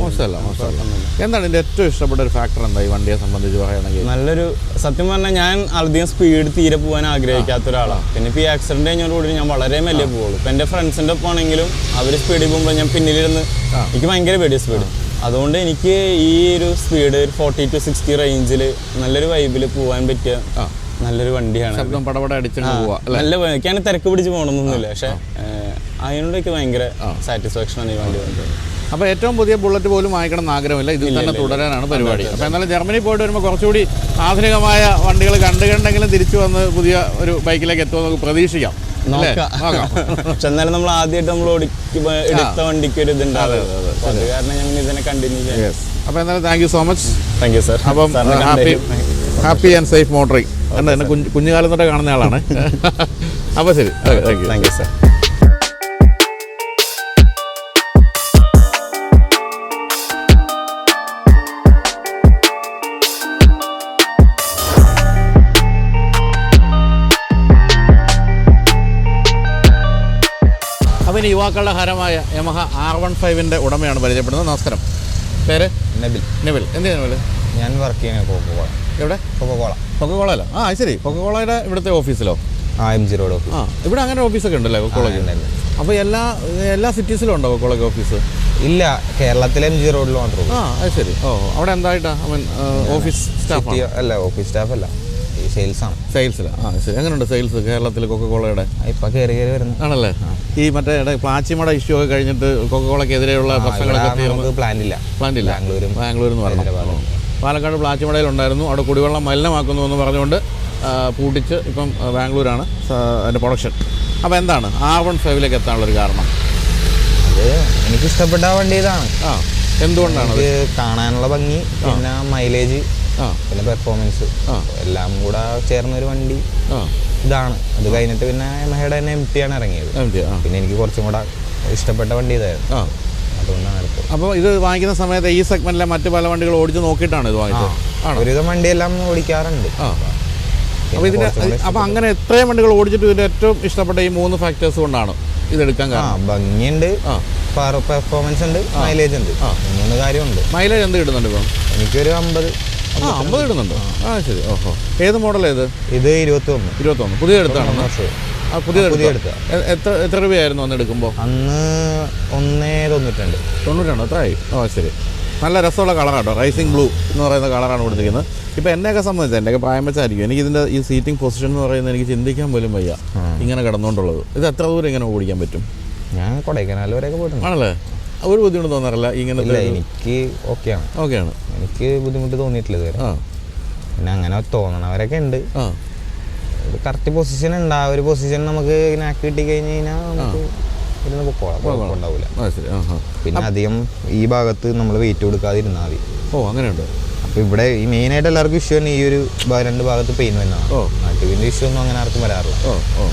മോശമല്ല മോശമല്ല. എന്താണ് എന്റെ ഏറ്റവും ഇഷ്ടപ്പെട്ട ഒരു ഫാക്ടർ എന്താ ഈ വണ്ടിയെ സംബന്ധിച്ച് പറയുകയാണെങ്കിൽ? നല്ലൊരു സത്യം പറഞ്ഞാൽ ഞാൻ അധികം സ്പീഡ് തീരെ പോകാൻ ആഗ്രഹിക്കാത്ത ഒരാളാണ് പിന്നെ ഇപ്പോൾ ഈ ആക്സിഡന്റ് കഴിഞ്ഞോടുകൂടി ഞാൻ വളരെ മെല്ലെ പോകുള്ളൂ. ഇപ്പം എന്റെ ഫ്രണ്ട്സിന്റെ ഒപ്പം ആണെങ്കിലും അവർ സ്പീഡിൽ പോകുമ്പോൾ ഞാൻ പിന്നിലിരുന്ന് എനിക്ക് ഭയങ്കര പേടി സ്പീഡ് അതുകൊണ്ട് എനിക്ക് ഈ ഒരു സ്പീഡ് ഒരു ഫോർട്ടി ടു സിക്സ്റ്റി റേഞ്ചിൽ നല്ലൊരു വൈബിൽ പോകാൻ പറ്റിയ നല്ലൊരു വണ്ടിയാണ്. ശബ്ദം പടപട പോവാ നല്ല എനിക്കങ്ങനെ തിരക്ക് പിടിച്ച് പോകണമെന്നൊന്നുമില്ല പക്ഷെ അതിനോടൊക്കെ ഭയങ്കര സാറ്റിസ്ഫാക്ഷൻ ആണ് ഈ വണ്ടി കൊണ്ട് അപ്പോൾ ഏറ്റവും പുതിയ ബുള്ളറ്റ് പോലും വാങ്ങിക്കണം എന്ന് ആഗ്രഹമില്ല. ഇതിൽ തന്നെ തുടരാനാണ് പരിപാടി. അപ്പോൾ എന്നാലും ജർമ്മനി പോയിട്ട് വരുമ്പോൾ കുറച്ചുകൂടി ആധുനികമായ വണ്ടികൾ കണ്ടു കണ്ടെങ്കിലും തിരിച്ചു വന്ന് പുതിയ ഒരു ബൈക്കിലേക്ക് എത്തുമെന്ന് നമുക്ക് പ്രതീക്ഷിക്കാം. പക്ഷെ എന്നാലും നമ്മൾ ആദ്യമായിട്ട് നമ്മൾ ഓടിക്കുമ്പോ എടുത്ത വണ്ടിക്ക് ഒരു ഇതുണ്ടാവും അപ്പൊ അത് കാരണം ഞങ്ങൾ ഇതിനെ കണ്ടിന്യൂ ചെയ്യാം. യെസ് അപ്പോൾ എന്നാലും thank you so much thank you sir അപ്പം happy happy and safe motoring എന്താ എന്നെ കുഞ്ഞു കുഞ്ഞുകാലം തൊട്ടേ കാണുന്ന ആളാണ്. അപ്പോൾ ശരി. Thank you thank you sir യുവാക്കളുടെ ഹരമായ യമഹ ആർ വൺ ഫൈവിന്റെ ഉടമയാണ് പരിചയപ്പെടുന്നത്. നമസ്കാരം. പേര്? നബിൽ. നെബിൽ. എന്ത് ചെയ്യുന്നു ഞാൻ വർക്ക് ചെയ്യുന്നത് കോക്കോള എവിടെ? കോക്കോള അല്ല. ആ ശരി. കൊക്കോളയുടെ ഇവിടുത്തെ ഓഫീസിലോ? ആ എം ജി റോഡ് ഓഫീസ്. ആ ഇവിടെ അങ്ങനെ ഓഫീസൊക്കെ ഉണ്ടല്ലേ ഉണ്ടായിരുന്നു ഉണ്ട്. അപ്പോൾ എല്ലാ എല്ലാ സിറ്റീസിലും ഉണ്ടോ കൊക്കോളയ്ക്ക് ഓഫീസ്? ഇല്ല കേരളത്തിലെ എം ജി റോഡിൽ മാത്രമേ ആ ശരി. ഓ അവിടെ എന്തായിട്ടാ? ഓഫീസ് സ്റ്റാഫ് അല്ല ഓഫീസ് സ്റ്റാഫ് അല്ല ആ ശരി. എങ്ങനെയുണ്ട് സെയിൽസ് കേരളത്തിൽ കൊക്കക്കോളയുടെ ഇപ്പൊ കയറി കയറി വരുന്നു. ആണല്ലേ? ഈ മറ്റേ പ്ലാച്ചിമട ഇഷ്യൂ ഒക്കെ കഴിഞ്ഞിട്ട് കൊക്ക പ്രശ്നങ്ങളൊക്കെ എതിരെയുള്ള തീർന്നു നമുക്ക് പ്ലാൻ ഇല്ല പ്ലാന്റ് ഇല്ല ബാംഗ്ലൂരും ബാംഗ്ലൂരിൽ നിന്ന് പറഞ്ഞു. പാലക്കാട് പ്ലാച്ചിമടയിലുണ്ടായിരുന്നു. അവിടെ കുടിവെള്ളം മലിനമാക്കുന്നു എന്ന് പറഞ്ഞുകൊണ്ട് പൂട്ടിച്ച് ഇപ്പം ബാംഗ്ലൂരാണ് അതിന്റെ പ്രൊഡക്ഷൻ അപ്പോൾ എന്താണ്? ആർ വൺ ഫൈവിലേക്ക് എത്താനുള്ളൊരു കാരണം? അത് എനിക്ക് ഇഷ്ടപ്പെട്ട വണ്ടി ഇതാണ്. ആ. എന്തുകൊണ്ടാണ് കാണാനുള്ള ഭംഗി പിന്നെ മൈലേജ് പിന്നെ പെർഫോമൻസ് എല്ലാം കൂടെ ചേർന്ന ഒരു വണ്ടി ഇതാണ്. അത് കഴിഞ്ഞിട്ട് പിന്നെ യമഹയുടെ തന്നെ എം ടി ആണ് ഇറങ്ങിയത്. പിന്നെ എനിക്ക് കുറച്ചും കൂടെ ഇഷ്ടപ്പെട്ട വണ്ടി ഇതായിരുന്നു. അതുകൊണ്ടാണ് അപ്പോൾ ഇത് വാങ്ങിക്കുന്ന സമയത്ത് ഈ സെഗ്മെന്റിലെ മറ്റു പല വണ്ടികൾ ഓടിച്ച് നോക്കിയിട്ടാണ് ഇത് വാങ്ങിച്ചത്? ഒരുവിധം വണ്ടിയെല്ലാം ഓടിക്കാറുണ്ട്. അപ്പോൾ ഇതിന്റെ അപ്പോൾ അങ്ങനെ എത്രയും വണ്ടികൾ ഓടിച്ചിട്ട് ഇതിന്റെ ഏറ്റവും ഇഷ്ടപ്പെട്ട ഈ മൂന്ന് ഫാക്ടേഴ്സ് കൊണ്ടാണ് ഇതെടുക്കാൻ കാരണം? ഭംഗിയുണ്ട്. പെർഫോമൻസ് ഉണ്ട്. മൈലേജ് ഉണ്ട്. മൂന്ന് കാര്യമുണ്ട്. മൈലേജ് എന്ത് കിട്ടുന്നുണ്ട് ഇപ്പം? എനിക്കൊരു അമ്പത്. ആ അമ്പത് ഇടുന്നുണ്ട്. ആ ശരി. ഓഹോ. ഏത് മോഡൽ ഏത് ഇത് ഇരുപത്തൊന്ന്. ഇരുപത്തൊന്ന്. പുതിയ എടുത്താണ്? ആ പുതിയ പുതിയ എടുത്ത? എത്ര എത്ര രൂപയായിരുന്നു അന്ന് എടുക്കുമ്പോൾ അന്ന് ഒന്നേ തൊണ്ണൂറ്റുണ്ട് തൊണ്ണൂറ്റാണോ എത്രയായി ഓ ശരി. നല്ല രസമുള്ള കളറാട്ടോ. റൈസിംഗ് ബ്ലൂ എന്ന് പറയുന്ന കളറാണ് കൊടുത്തിരിക്കുന്നത്. ഇപ്പോൾ എന്നെയൊക്കെ സംബന്ധിച്ച് എന്റെയൊക്കെ പ്രായം വെച്ചായിരിക്കും. എനിക്ക് ഇതിന്റെ ഈ സീറ്റിംഗ് പൊസിഷൻ എന്ന് പറയുന്നത് എനിക്ക് ചിന്തിക്കാൻ പോലും വയ്യ. ഇങ്ങനെ കിടന്നുകൊണ്ടുള്ളത്. ഇത് എത്ര ദൂരം ഇങ്ങനെ ഓടിക്കാൻ പറ്റും? ഞാൻ കൊടൈക്കനാൽ വരെയൊക്കെ പോയിട്ടുണ്ട്. ആണല്ലേ? ഒരു ബുദ്ധിമുട്ട് തോന്നാറില്ല? ഇങ്ങനെ എനിക്ക് ഓക്കെയാണ്. ഓക്കെയാണ്. എനിക്ക് ബുദ്ധിമുട്ട് തോന്നിയിട്ടില്ല ഇതുവരെ. പിന്നെ അങ്ങനെ തോന്നണവരൊക്കെ ഉണ്ട്. കറക്റ്റ് പൊസിഷൻ ഉണ്ട്. ആ ഒരു പൊസിഷൻ നമുക്ക് ഇങ്ങനെ ആക്കി കിട്ടി കഴിഞ്ഞ് കഴിഞ്ഞാൽ നമുക്ക് ഇരുന്ന് പൊക്കോളാം. കുഴപ്പമുണ്ടാവില്ല പിന്നെ അധികം ഈ ഭാഗത്ത് നമ്മൾ വെയിറ്റ് കൊടുക്കാതിരുന്നാൽ മതി. ഓ അങ്ങനെയുണ്ട്. അപ്പോൾ ഇവിടെ ഈ മെയിനായിട്ട് എല്ലാവർക്കും ഇഷ്യൂ തന്നെ ഈ ഒരു രണ്ട് ഭാഗത്ത് പെയിൻ വരുന്നതാണ് നാട്ടുവിന്റെ നാട്ടുവിന്റെ ഇഷ്യൂ ഒന്നും അങ്ങനെ ആർക്കും വരാറില്ല. ഓ ഓ.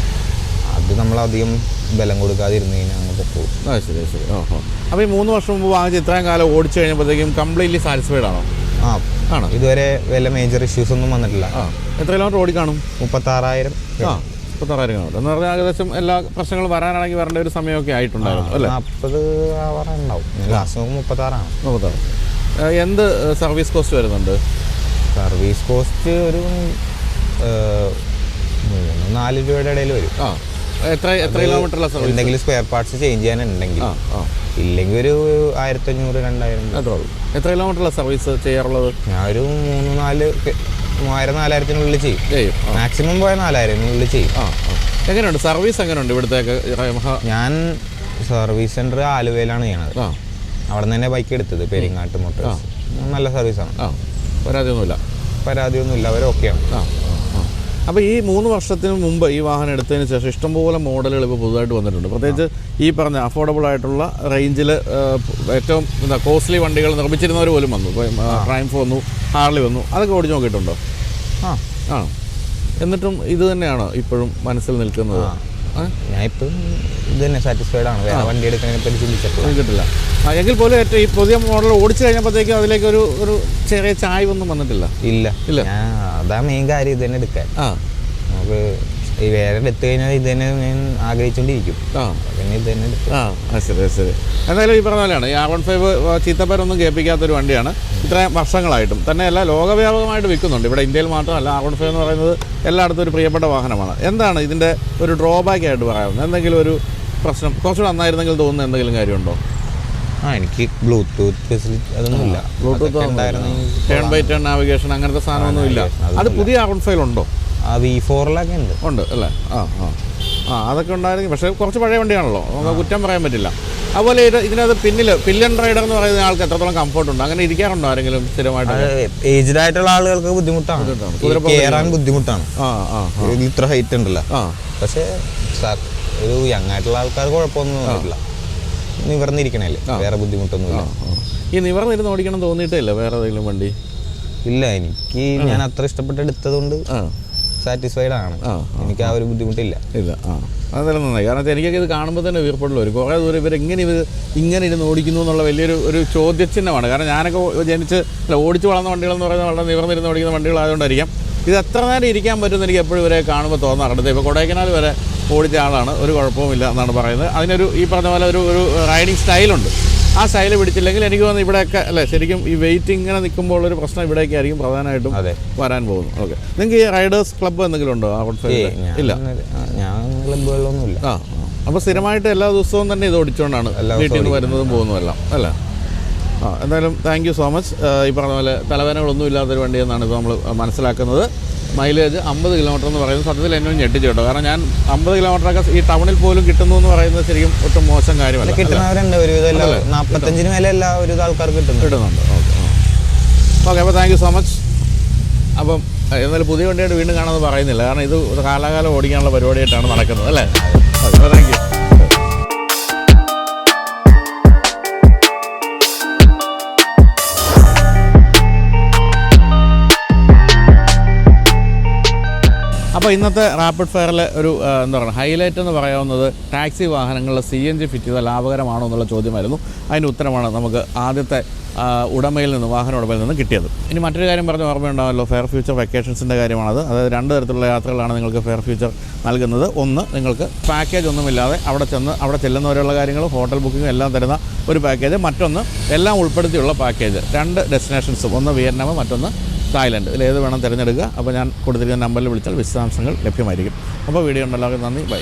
അത് നമ്മൾ അധികം ബലം കൊടുക്കാതിരുന്നു കഴിഞ്ഞാൽ അങ്ങ് പൊക്കോളും ആ ശരി ശരി. ഓ ഓ അപ്പോൾ ഈ മൂന്ന് വർഷം മുമ്പ് വാങ്ങിച്ച് ഇത്രയും കാലം ഓടിച്ചു കഴിഞ്ഞപ്പോഴത്തേക്കും കംപ്ലീറ്റ്ലി സാറ്റിസ്ഫൈഡ് ആണോ? ആ ആണോ? ഇതുവരെ വല്ല മേജർ ഇഷ്യൂസ് ഒന്നും വന്നിട്ടില്ല. ആ എത്ര കിലോമീറ്റർ ഓടിക്കാണും മുപ്പത്താറായിരം. ആ മുപ്പത്താറായിരം കിലോമീറ്റർ എന്ന് പറഞ്ഞാൽ ഏകദേശം എല്ലാ പ്രശ്നങ്ങളും വരാനാണെങ്കിൽ വരേണ്ട ഒരു സമയമൊക്കെ ആയിട്ടുണ്ടായിരുന്നു അല്ലേ? നാൽപ്പത് ആവാറുണ്ടാവും ലാസ്റ്റ് നമുക്ക് മുപ്പത്താറാണ്. മുപ്പത്താറ്. എന്ത് സർവീസ് കോസ്റ്റ് വരുന്നുണ്ട്? സർവീസ് കോസ്റ്റ് ഒരു മൂന്ന് നാല് രൂപയുടെ ഇടയിൽ വരും. ആ. എത്ര എത്ര കിലോമീറ്ററുള്ള സർവീസ് എന്തെങ്കിലും സ്ക്വയർ പാർട്സ് ചേഞ്ച് ചെയ്യാനുണ്ടെങ്കിൽ. ഇല്ലെങ്കിൽ ഒരു ആയിരത്തഞ്ഞൂറ് രണ്ടായിരം. രൂപ. അത്രേ ഉള്ളൂ. എത്ര കിലോമീറ്ററുള്ള സർവീസ് ചെയ്യാറുള്ളത്? ഞാൻ ഒരു മൂന്ന് നാല് മൂവായിരം നാലായിരത്തിനുള്ളിൽ ചെയ്യും. മാക്സിമം പോയ നാലായിരത്തിനുള്ളിൽ ചെയ്യും. ആ. എങ്ങനെയുണ്ട്? സർവീസ് എങ്ങനെയുണ്ട് ഇവിടുത്തേക്ക്? ഞാൻ സർവീസ് സെന്റർ ആലുവയിലാണ് ചെയ്യണത്. അവിടെ നിന്ന് തന്നെ ബൈക്ക് എടുത്തത് പെരിങ്ങാട്ട് മോട്ടോഴ്സ് നല്ല സർവീസാണ് പരാതിയൊന്നുമില്ല. പരാതിയൊന്നുമില്ല. അവർ ഓക്കെയാണ് ആ ആ. അപ്പോൾ ഈ മൂന്ന് വർഷത്തിന് മുമ്പ് ഈ വാഹനം എടുത്തതിന് ശേഷം ഇഷ്ടംപോലെ മോഡലുകൾ ഇപ്പോൾ പുതുതായിട്ട് വന്നിട്ടുണ്ട്. പ്രത്യേകിച്ച് ഈ പറഞ്ഞ അഫോർഡബിൾ ആയിട്ടുള്ള റേഞ്ചിൽ ഏറ്റവും എന്താ കോസ്റ്റ്ലി വണ്ടികൾ നിർമ്മിച്ചിരുന്നവർ പോലും വന്നു. ട്രൈംഫ് വന്നു ഹാർലി വന്നു അതൊക്കെ ഓടിച്ച് നോക്കിയിട്ടുണ്ടോ? ആ. ആ. എന്നിട്ടും ഇത് തന്നെയാണ് ഇപ്പോഴും മനസ്സിൽ നിൽക്കുന്നത്? ഞാൻ ഇപ്പം ഇത് തന്നെ സാറ്റിസ്ഫൈഡ് ആണ്. വേറെ വണ്ടി എടുക്കുന്നതിനെ പറ്റി എങ്കിൽ പോലും ഏറ്റവും ഈ പുതിയ മോഡൽ ഓടിച്ചു കഴിഞ്ഞപ്പോഴത്തേക്കും അതിലേക്ക് ഒരു ഒരു ചെറിയ ചായ്വൊന്നും വന്നിട്ടില്ല. ഇല്ല. ഇല്ല. അതാ മെയിൻ കാര്യം ഇത് തന്നെ എടുക്കാൻ. നമുക്ക് ഈ വേറെ എടുത്തു കഴിഞ്ഞാൽ ഇത് തന്നെ ഞാൻ ആഗ്രഹിച്ചുകൊണ്ടിരിക്കും ആ. പിന്നെ ഇത് തന്നെ എടുത്തു. ആ ആ, ശരി ശരി. എന്തായാലും ഈ പറഞ്ഞ പോലെയാണ്. ഈ ആർ വൺ ഫൈവ് ചീത്തപ്പേരൊന്നും കേൾപ്പിക്കാത്തൊരു വണ്ടിയാണ്. ഇത്രയും വർഷങ്ങളായിട്ടും. തന്നെ എല്ലാ ലോകവ്യാപകമായിട്ട് വിൽക്കുന്നുണ്ട്. ഇവിടെ ഇന്ത്യയിൽ മാത്രമല്ല ആർ വൺ ഫൈവ് എന്ന് പറയുന്നത് എല്ലായിടത്തും ഒരു പ്രിയപ്പെട്ട വാഹനമാണ്. എന്താണ് ഇതിന്റെ ഒരു ഡ്രോബാക്ക് ആയിട്ട് പറയുന്നത് എന്തെങ്കിലും ഒരു പ്രശ്നം? കുറച്ചുകൂടെ നന്നായിരുന്നെങ്കിൽ തോന്നുന്ന എന്തെങ്കിലും കാര്യമുണ്ടോ? ആ എനിക്ക് ബ്ലൂടൂത്ത് ഫെസിലിറ്റി അതൊന്നുമില്ല. Bluetooth turn by turn navigation അങ്ങനത്തെ സാധനമൊന്നും ഇല്ല. അത് പുതിയ ആർ ഫയൽ ഉണ്ടോ? ആ വി ഫോറിലൊക്കെ ഉണ്ട്. ഉണ്ട് അല്ലേ? ആ ആ. ആ അതൊക്കെ ഉണ്ടായിരുന്നു പക്ഷേ കുറച്ച് പഴയ വണ്ടിയാണല്ലോ. നമുക്ക് കുറ്റം പറയാൻ പറ്റില്ല. അതുപോലെ ഇത് ഇതിനകത്ത് പിന്നിൽ പില്ലൻ റൈഡർ എന്ന് പറയുന്ന ആൾക്ക് എത്രത്തോളം കംഫർട്ട് ഉണ്ട്? അങ്ങനെ ഇരിക്കാറുണ്ടോ ആരെങ്കിലും സ്ഥിരമായിട്ട്? ഏജ്ഡ് ആയിട്ടുള്ള ആളുകൾക്ക് ബുദ്ധിമുട്ടാണ്. കയറാൻ ബുദ്ധിമുട്ടാണ്. ആ ആ ഇതിൽ ഇത്ര ഹൈറ്റ് ഉണ്ടല്ലോ. ആ. പക്ഷേ ഒരു യങ് ആയിട്ടുള്ള ആൾക്കാർ കുഴപ്പമൊന്നും വന്നിട്ടില്ല. നിവർന്നിരിക്കണല്ലേ? വേറെ ബുദ്ധിമുട്ടൊന്നുമില്ല. ഇല്ല ഈ നിവർന്നിരുന്ന് ഓടിക്കണം തോന്നിയിട്ടില്ല വേറെ ഏതെങ്കിലും വണ്ടി? ഇല്ല എനിക്ക് ഞാൻ അത്ര ഇഷ്ടപ്പെട്ട് എടുത്തതുകൊണ്ട് സാറ്റിസ്ഫൈഡ് ആണ്. എനിക്ക് ആ ഒരു ബുദ്ധിമുട്ടില്ല. ഇല്ല ആ. അതെല്ലാം നന്നായി. കാരണം എനിക്കൊക്കെ ഇത് കാണുമ്പോൾ തന്നെ വീർപ്പുള്ള ഒരു കുറേ ദൂരം ഇവർ എങ്ങനെ ഇവർ ഇങ്ങനെ ഇരുന്ന് ഓടിക്കുന്നു എന്നുള്ള വലിയൊരു ഒരു ചോദ്യചിഹ്നമാണ്. കാരണം ഞാനൊക്കെ ജനിച്ച് അല്ല ഓടിച്ച് വളർന്ന വണ്ടികളെന്ന് പറയുന്നത് വളരെ നിവർന്നിരുന്ന് ഓടിക്കുന്ന വണ്ടികളായതുകൊണ്ടായിരിക്കാം. ഇത് എത്ര നേരം ഇരിക്കാൻ പറ്റുമെന്ന് എനിക്ക് എപ്പോഴും ഇവരെ കാണുമ്പോൾ തോന്നാറുണ്ട്. ഇപ്പോൾ കൊടൈക്കനാൽ വരെ ഓടിച്ച ആളാണ്. ഒരു കുഴപ്പവുമില്ല എന്നാണ് പറയുന്നത്. അതിനൊരു ഈ പറഞ്ഞ പോലെ ഒരു ഒരു റൈഡിങ് സ്റ്റൈലുണ്ട് ആ സ്റ്റൈൽ പിടിച്ചില്ലെങ്കിൽ എനിക്ക് തോന്നുന്നു ഇവിടെയൊക്കെ അല്ലേ ശരിക്കും ഈ വെയിറ്റ് ഇങ്ങനെ നിൽക്കുമ്പോൾ ഒരു പ്രശ്നം ഇവിടേക്ക് ആയിരിക്കും പ്രധാനമായിട്ടും അതെ. വരാൻ പോകുന്നു ഓക്കെ നിങ്ങൾക്ക് ഈ റൈഡേഴ്സ് ക്ലബ്ബ് എന്തെങ്കിലും ഉണ്ടോ? ആ ഇല്ല. ഞാൻ ക്ലബ്ബുകളിലൊന്നുമില്ല ആ അപ്പോൾ സ്ഥിരമായിട്ട് എല്ലാ ദിവസവും തന്നെ ഇത് ഓടിച്ചുകൊണ്ടാണ് വീട്ടിൽ നിന്ന് വരുന്നതും പോകുന്നതെല്ലാം അല്ലേ? ആ എന്തായാലും താങ്ക് യു സോ മച്ച് ഈ പറഞ്ഞ പോലെ തലവേദനകളൊന്നും ഇല്ലാത്തൊരു വണ്ടി എന്നാണ് ഇപ്പോൾ നമ്മൾ മനസ്സിലാക്കുന്നത്. മൈലേജ് അമ്പത് കിലോമീറ്റർ എന്ന് പറയുന്നത് സത്യത്തിൽ എന്നെ ഞെട്ടിച്ചു കേട്ടോ. കാരണം ഞാൻ അമ്പത് കിലോമീറ്ററൊക്കെ ഈ ടൗണിൽ പോലും കിട്ടുന്നു എന്ന് പറയുന്നത് ശരിക്കും ഒട്ടും മോശം കാര്യമല്ല? കിട്ടുന്നവരുണ്ട് ഒരുവിധം നാൽപ്പത്തഞ്ചിന് മേലെ എല്ലാ ഒരുവിധ ആൾക്കാർക്ക് കിട്ടുന്നു കിട്ടുന്നുണ്ട്. Okay okay. അപ്പോൾ താങ്ക് യു സോ മച്ച് അപ്പം എന്നാലും പുതിയ വണ്ടിയായിട്ട് വീണ്ടും കാണാമെന്ന് പറയുന്നില്ല. കാരണം ഇത് കാലാകാലം ഓടിക്കാനുള്ള പരിപാടിയായിട്ടാണ് നടക്കുന്നത് അല്ലേ? അപ്പോൾ താങ്ക് യു അപ്പോൾ ഇന്നത്തെ റാപ്പിഡ് ഫയറിലെ ഒരു എന്താ പറയുക ഹൈലൈറ്റ് എന്ന് പറയാവുന്നത് ടാക്സി വാഹനങ്ങളിൽ സി എൻ ജി ഫിറ്റ് ചെയ്താൽ ലാഭകരമാണോ എന്നുള്ള ചോദ്യമായിരുന്നു. അതിന്റെ ഉത്തരമാണ് നമുക്ക് ആദ്യത്തെ ഉടമയിൽ നിന്ന് വാഹന ഉടമയിൽ നിന്ന് കിട്ടിയത്. ഇനി മറ്റൊരു കാര്യം പറഞ്ഞ ഓർമ്മയുണ്ടാവല്ലോ ഫെയർ ഫ്യൂച്ചർ വെക്കേഷൻസിന്റെ കാര്യമാണത്. അതായത് രണ്ട് തരത്തിലുള്ള യാത്രകളാണ് നിങ്ങൾക്ക് ഫെയർ ഫ്യൂച്ചർ നൽകുന്നത്. ഒന്ന് നിങ്ങൾക്ക് പാക്കേജ് ഒന്നുമില്ലാതെ അവിടെ ചെന്ന് അവിടെ ചെല്ലുന്നവരെയുള്ള കാര്യങ്ങളും ഹോട്ടൽ ബുക്കിങ്ങും എല്ലാം തരുന്ന ഒരു പാക്കേജ് മറ്റൊന്ന് എല്ലാം ഉൾപ്പെടുത്തിയുള്ള പാക്കേജ് രണ്ട് ഡെസ്റ്റിനേഷൻസും ഒന്ന് വിയറ്റ്നാമ് മറ്റൊന്ന് തായ്ലൻഡ്. ഇതിൽ ഏത് വേണം തിരഞ്ഞെടുക്കുക. അപ്പോൾ ഞാൻ കൊടുത്തിരിക്കുന്ന നമ്പറിൽ വിളിച്ചാൽ വിശദാംശങ്ങൾ ലഭ്യമായിരിക്കും. അപ്പോൾ വീഡിയോ ഉണ്ടല്ലോ നന്ദി. ബൈ.